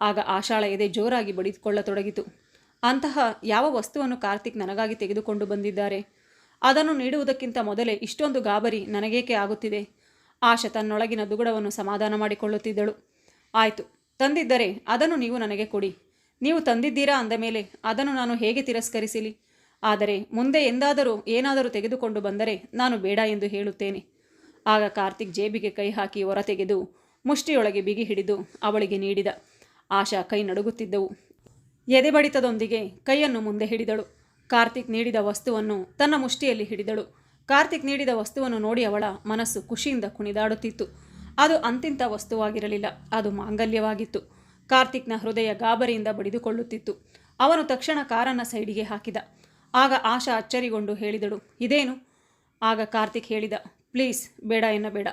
ಆಗ ಆಶಾಳ ಎದೆ ಜೋರಾಗಿ ಬಡಿದುಕೊಳ್ಳತೊಡಗಿತು. ಅಂತಹ ಯಾವ ವಸ್ತುವನ್ನು ಕಾರ್ತಿಕ್ ನನಗಾಗಿ ತೆಗೆದುಕೊಂಡು ಬಂದಿದ್ದಾರೆ? ಅದನ್ನು ನೀಡುವುದಕ್ಕಿಂತ ಮೊದಲೇ ಇಷ್ಟೊಂದು ಗಾಬರಿ ನನಗೇಕೆ ಆಗುತ್ತಿದೆ? ಆಶ ತನ್ನೊಳಗಿನ ದುಗುಡವನ್ನು ಸಮಾಧಾನ ಮಾಡಿಕೊಳ್ಳುತ್ತಿದ್ದಳು. ಆಯಿತು, ತಂದಿದ್ದರೆ ಅದನ್ನು ನೀವು ನನಗೆ ಕೊಡಿ. ನೀವು ತಂದಿದ್ದೀರಾ ಅಂದ ಮೇಲೆ ಅದನ್ನು ನಾನು ಹೇಗೆ ತಿರಸ್ಕರಿಸಲಿ? ಆದರೆ ಮುಂದೆ ಎಂದಾದರೂ ಏನಾದರೂ ತೆಗೆದುಕೊಂಡು ಬಂದರೆ ನಾನು ಬೇಡ ಎಂದು ಹೇಳುತ್ತೇನೆ. ಆಗ ಕಾರ್ತಿಕ್ ಜೇಬಿಗೆ ಕೈ ಹಾಕಿ ಹೊರತೆಗೆದು ಮುಷ್ಟಿಯೊಳಗೆ ಬಿಗಿ ಹಿಡಿದು ಅವಳಿಗೆ ನೀಡಿದ. ಆಶಾ ಕೈ ನಡುಗುತ್ತಿದ್ದವು. ಎದೆಬಡಿತದೊಂದಿಗೆ ಕೈಯನ್ನು ಮುಂದೆ ಹಿಡಿದಳು. ಕಾರ್ತಿಕ್ ನೀಡಿದ ವಸ್ತುವನ್ನು ತನ್ನ ಮುಷ್ಟಿಯಲ್ಲಿ ಹಿಡಿದಳು. ಕಾರ್ತಿಕ್ ನೀಡಿದ ವಸ್ತುವನ್ನು ನೋಡಿ ಅವಳ ಮನಸ್ಸು ಖುಷಿಯಿಂದ ಕುಣಿದಾಡುತ್ತಿತ್ತು. ಅದು ಅಂತಿಂತ ವಸ್ತುವಾಗಿರಲಿಲ್ಲ, ಅದು ಮಾಂಗಲ್ಯವಾಗಿತ್ತು. ಕಾರ್ತಿಕ್ನ ಹೃದಯ ಗಾಬರಿಯಿಂದ ಬಡಿದುಕೊಳ್ಳುತ್ತಿತ್ತು. ಅವನು ತಕ್ಷಣ ಕಾರನ್ನು ಸೈಡಿಗೆ ಹಾಕಿದ. ಆಗ ಆಶಾ ಅಚ್ಚರಿಗೊಂಡು ಹೇಳಿದಳು, ಇದೇನು? ಆಗ ಕಾರ್ತಿಕ್ ಹೇಳಿದ, ಪ್ಲೀಸ್, ಬೇಡ ಎನ್ನಬೇಡ.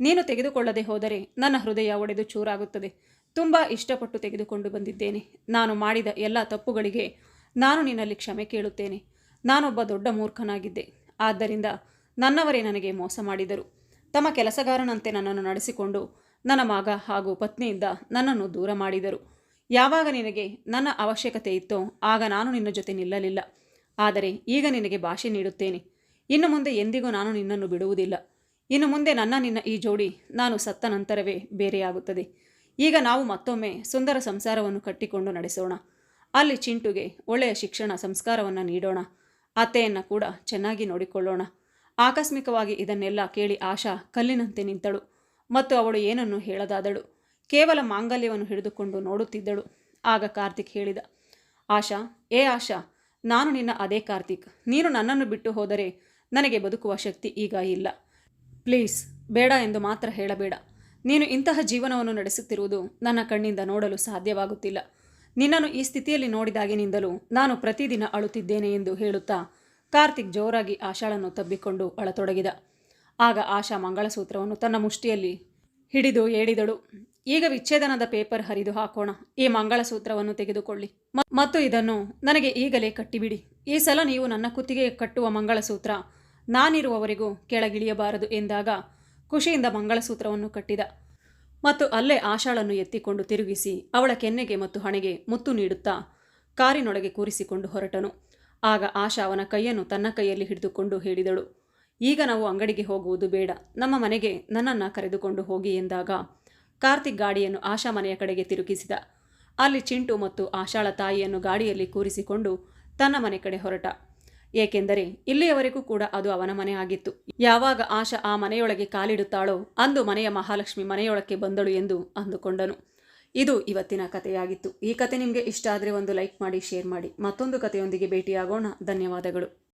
ನೀನು ತೆಗೆದುಕೊಳ್ಳದೆ ಹೋದರೆ ನನ್ನ ಹೃದಯ ಒಡೆದು ಚೂರಾಗುತ್ತದೆ. ತುಂಬ ಇಷ್ಟಪಟ್ಟು ತೆಗೆದುಕೊಂಡು ಬಂದಿದ್ದೇನೆ. ನಾನು ಮಾಡಿದ ಎಲ್ಲ ತಪ್ಪುಗಳಿಗೆ ನಾನು ನಿನ್ನಲ್ಲಿ ಕ್ಷಮೆ ಕೇಳುತ್ತೇನೆ. ನಾನೊಬ್ಬ ದೊಡ್ಡ ಮೂರ್ಖನಾಗಿದ್ದೆ. ಆದ್ದರಿಂದ ನನ್ನವರೇ ನನಗೆ ಮೋಸ ಮಾಡಿದರು. ತಮ್ಮ ಕೆಲಸಗಾರನಂತೆ ನನ್ನನ್ನು ನಡೆಸಿಕೊಂಡು ನನ್ನ ಮಗ ಹಾಗೂ ಪತ್ನಿಯಿಂದ ನನ್ನನ್ನು ದೂರ ಮಾಡಿದರು. ಯಾವಾಗ ನಿನಗೆ ನನ್ನ ಅವಶ್ಯಕತೆ ಇತ್ತೋ ಆಗ ನಾನು ನಿನ್ನ ಜೊತೆ ನಿಲ್ಲಲಿಲ್ಲ. ಆದರೆ ಈಗ ನಿನಗೆ ಭಾಷೆ ನೀಡುತ್ತೇನೆ. ಇನ್ನು ಮುಂದೆ ಎಂದಿಗೂ ನಾನು ನಿನ್ನನ್ನು ಬಿಡುವುದಿಲ್ಲ. ಇನ್ನು ಮುಂದೆ ನನ್ನ ನಿನ್ನ ಈ ಜೋಡಿ ನಾನು ಸತ್ತ ನಂತರವೇ ಬೇರೆಯಾಗುತ್ತದೆ. ಈಗ ನಾವು ಮತ್ತೊಮ್ಮೆ ಸುಂದರ ಸಂಸಾರವನ್ನು ಕಟ್ಟಿಕೊಂಡು ನಡೆಸೋಣ. ಅಲ್ಲಿ ಚಿಂಟುಗೆ ಒಳ್ಳೆಯ ಶಿಕ್ಷಣ, ಸಂಸ್ಕಾರವನ್ನು ನೀಡೋಣ. ಅತ್ತೆಯನ್ನು ಕೂಡ ಚೆನ್ನಾಗಿ ನೋಡಿಕೊಳ್ಳೋಣ. ಆಕಸ್ಮಿಕವಾಗಿ ಇದನ್ನೆಲ್ಲ ಕೇಳಿ ಆಶಾ ಕಲ್ಲಿನಂತೆ ನಿಂತಳು ಮತ್ತು ಅವಳು ಏನನ್ನು ಹೇಳದಾದಳು. ಕೇವಲ ಮಾಂಗಲ್ಯವನ್ನು ಹಿಡಿದುಕೊಂಡು ನೋಡುತ್ತಿದ್ದಳು. ಆಗ ಕಾರ್ತಿಕ್ ಹೇಳಿದ, ಆಶಾ, ಏ ಆಶಾ, ನಾನು ನಿನ್ನ ಅದೇ ಕಾರ್ತಿಕ್. ನೀನು ನನ್ನನ್ನು ಬಿಟ್ಟು ಹೋದರೆ ನನಗೆ ಬದುಕುವ ಶಕ್ತಿ ಈಗ ಇಲ್ಲ. ಪ್ಲೀಸ್, ಬೇಡ ಎಂದು ಮಾತ್ರ ಹೇಳಬೇಡ. ನೀನು ಇಂತಹ ಜೀವನವನ್ನು ನಡೆಸುತ್ತಿರುವುದು ನನ್ನ ಕಣ್ಣಿಂದ ನೋಡಲು ಸಾಧ್ಯವಾಗುತ್ತಿಲ್ಲ. ನಿನ್ನನ್ನು ಈ ಸ್ಥಿತಿಯಲ್ಲಿ ನೋಡಿದಾಗಿನಿಂದಲೂ ನಾನು ಪ್ರತಿದಿನ ಅಳುತ್ತಿದ್ದೇನೆ ಎಂದು ಹೇಳುತ್ತಾ ಕಾರ್ತಿಕ್ ಜೋರಾಗಿ ಆಶಾಳನ್ನು ತಬ್ಬಿಕೊಂಡು ಅಳತೊಡಗಿದ. ಆಗ ಆಶಾ ಮಂಗಳಸೂತ್ರವನ್ನು ತನ್ನ ಮುಷ್ಟಿಯಲ್ಲಿ ಹಿಡಿದು ಏಡಿದಳು ಈಗ ವಿಚ್ಛೇದನದ ಪೇಪರ್ ಹರಿದು ಹಾಕೋಣ, ಈ ಮಂಗಳಸೂತ್ರವನ್ನು ತೆಗೆದುಕೊಳ್ಳಿ. ಮತ್ತು ಇದನ್ನು ನನಗೆ ಈಗಲೇ ಕಟ್ಟಿಬಿಡಿ. ಈ ಸಲ ನೀವು ನನ್ನ ಕುತ್ತಿಗೆ ಕಟ್ಟುವ ಮಂಗಳಸೂತ್ರ ನಾನಿರುವವರೆಗೂ ಕೆಳಗಿಳಿಯಬಾರದು ಎಂದಾಗ ಖುಷಿಯಿಂದ ಮಂಗಳಸೂತ್ರವನ್ನು ಕಟ್ಟಿದ. ಮತ್ತು ಅಲ್ಲೇ ಆಶಾಳನ್ನು ಎತ್ತಿಕೊಂಡು ತಿರುಗಿಸಿ ಅವಳ ಕೆನ್ನೆಗೆ ಮತ್ತು ಹಣೆಗೆ ಮುತ್ತು ನೀಡುತ್ತಾ ಕಾರಿನೊಳಗೆ ಕೂರಿಸಿಕೊಂಡು ಹೊರಟನು. ಆಗ ಆಶಾ ಅವನ ಕೈಯನ್ನು ತನ್ನ ಕೈಯಲ್ಲಿ ಹಿಡಿದುಕೊಂಡು ಹೇಳಿದಳು, ಈಗ ನಾವು ಅಂಗಡಿಗೆ ಹೋಗುವುದು ಬೇಡ. ನಮ್ಮ ಮನೆಗೆ ನನ್ನನ್ನು ಕರೆದುಕೊಂಡು ಹೋಗಿ ಎಂದಾಗ ಕಾರ್ತಿಕ್ ಗಾಡಿಯನ್ನು ಆಶಾ ಮನೆಯ ಕಡೆಗೆ ತಿರುಗಿಸಿದ. ಅಲ್ಲಿ ಚಿಂಟು ಮತ್ತು ಆಶಾಳ ತಾಯಿಯನ್ನು ಗಾಡಿಯಲ್ಲಿ ಕೂರಿಸಿಕೊಂಡು ತನ್ನ ಮನೆ ಕಡೆ ಹೊರಟ. ಏಕೆಂದರೆ ಇಲ್ಲಿಯವರೆಗೂ ಕೂಡ ಅದು ಅವನ ಮನೆ ಆಗಿತ್ತು. ಯಾವಾಗ ಆಶಾ ಆ ಮನೆಯೊಳಗೆ ಕಾಲಿಡುತ್ತಾಳೋ ಅಂದು ಮನೆಯ ಮಹಾಲಕ್ಷ್ಮಿ ಮನೆಯೊಳಕ್ಕೆ ಬಂದಳು ಎಂದು ಅಂದುಕೊಂಡನು. ಇದು ಇವತ್ತಿನ ಕಥೆಯಾಗಿತ್ತು. ಈ ಕತೆ ನಿಮಗೆ ಇಷ್ಟ ಆದರೆ ಒಂದು ಲೈಕ್ ಮಾಡಿ, ಶೇರ್ ಮಾಡಿ. ಮತ್ತೊಂದು ಕಥೆಯೊಂದಿಗೆ ಭೇಟಿಯಾಗೋಣ. ಧನ್ಯವಾದಗಳು.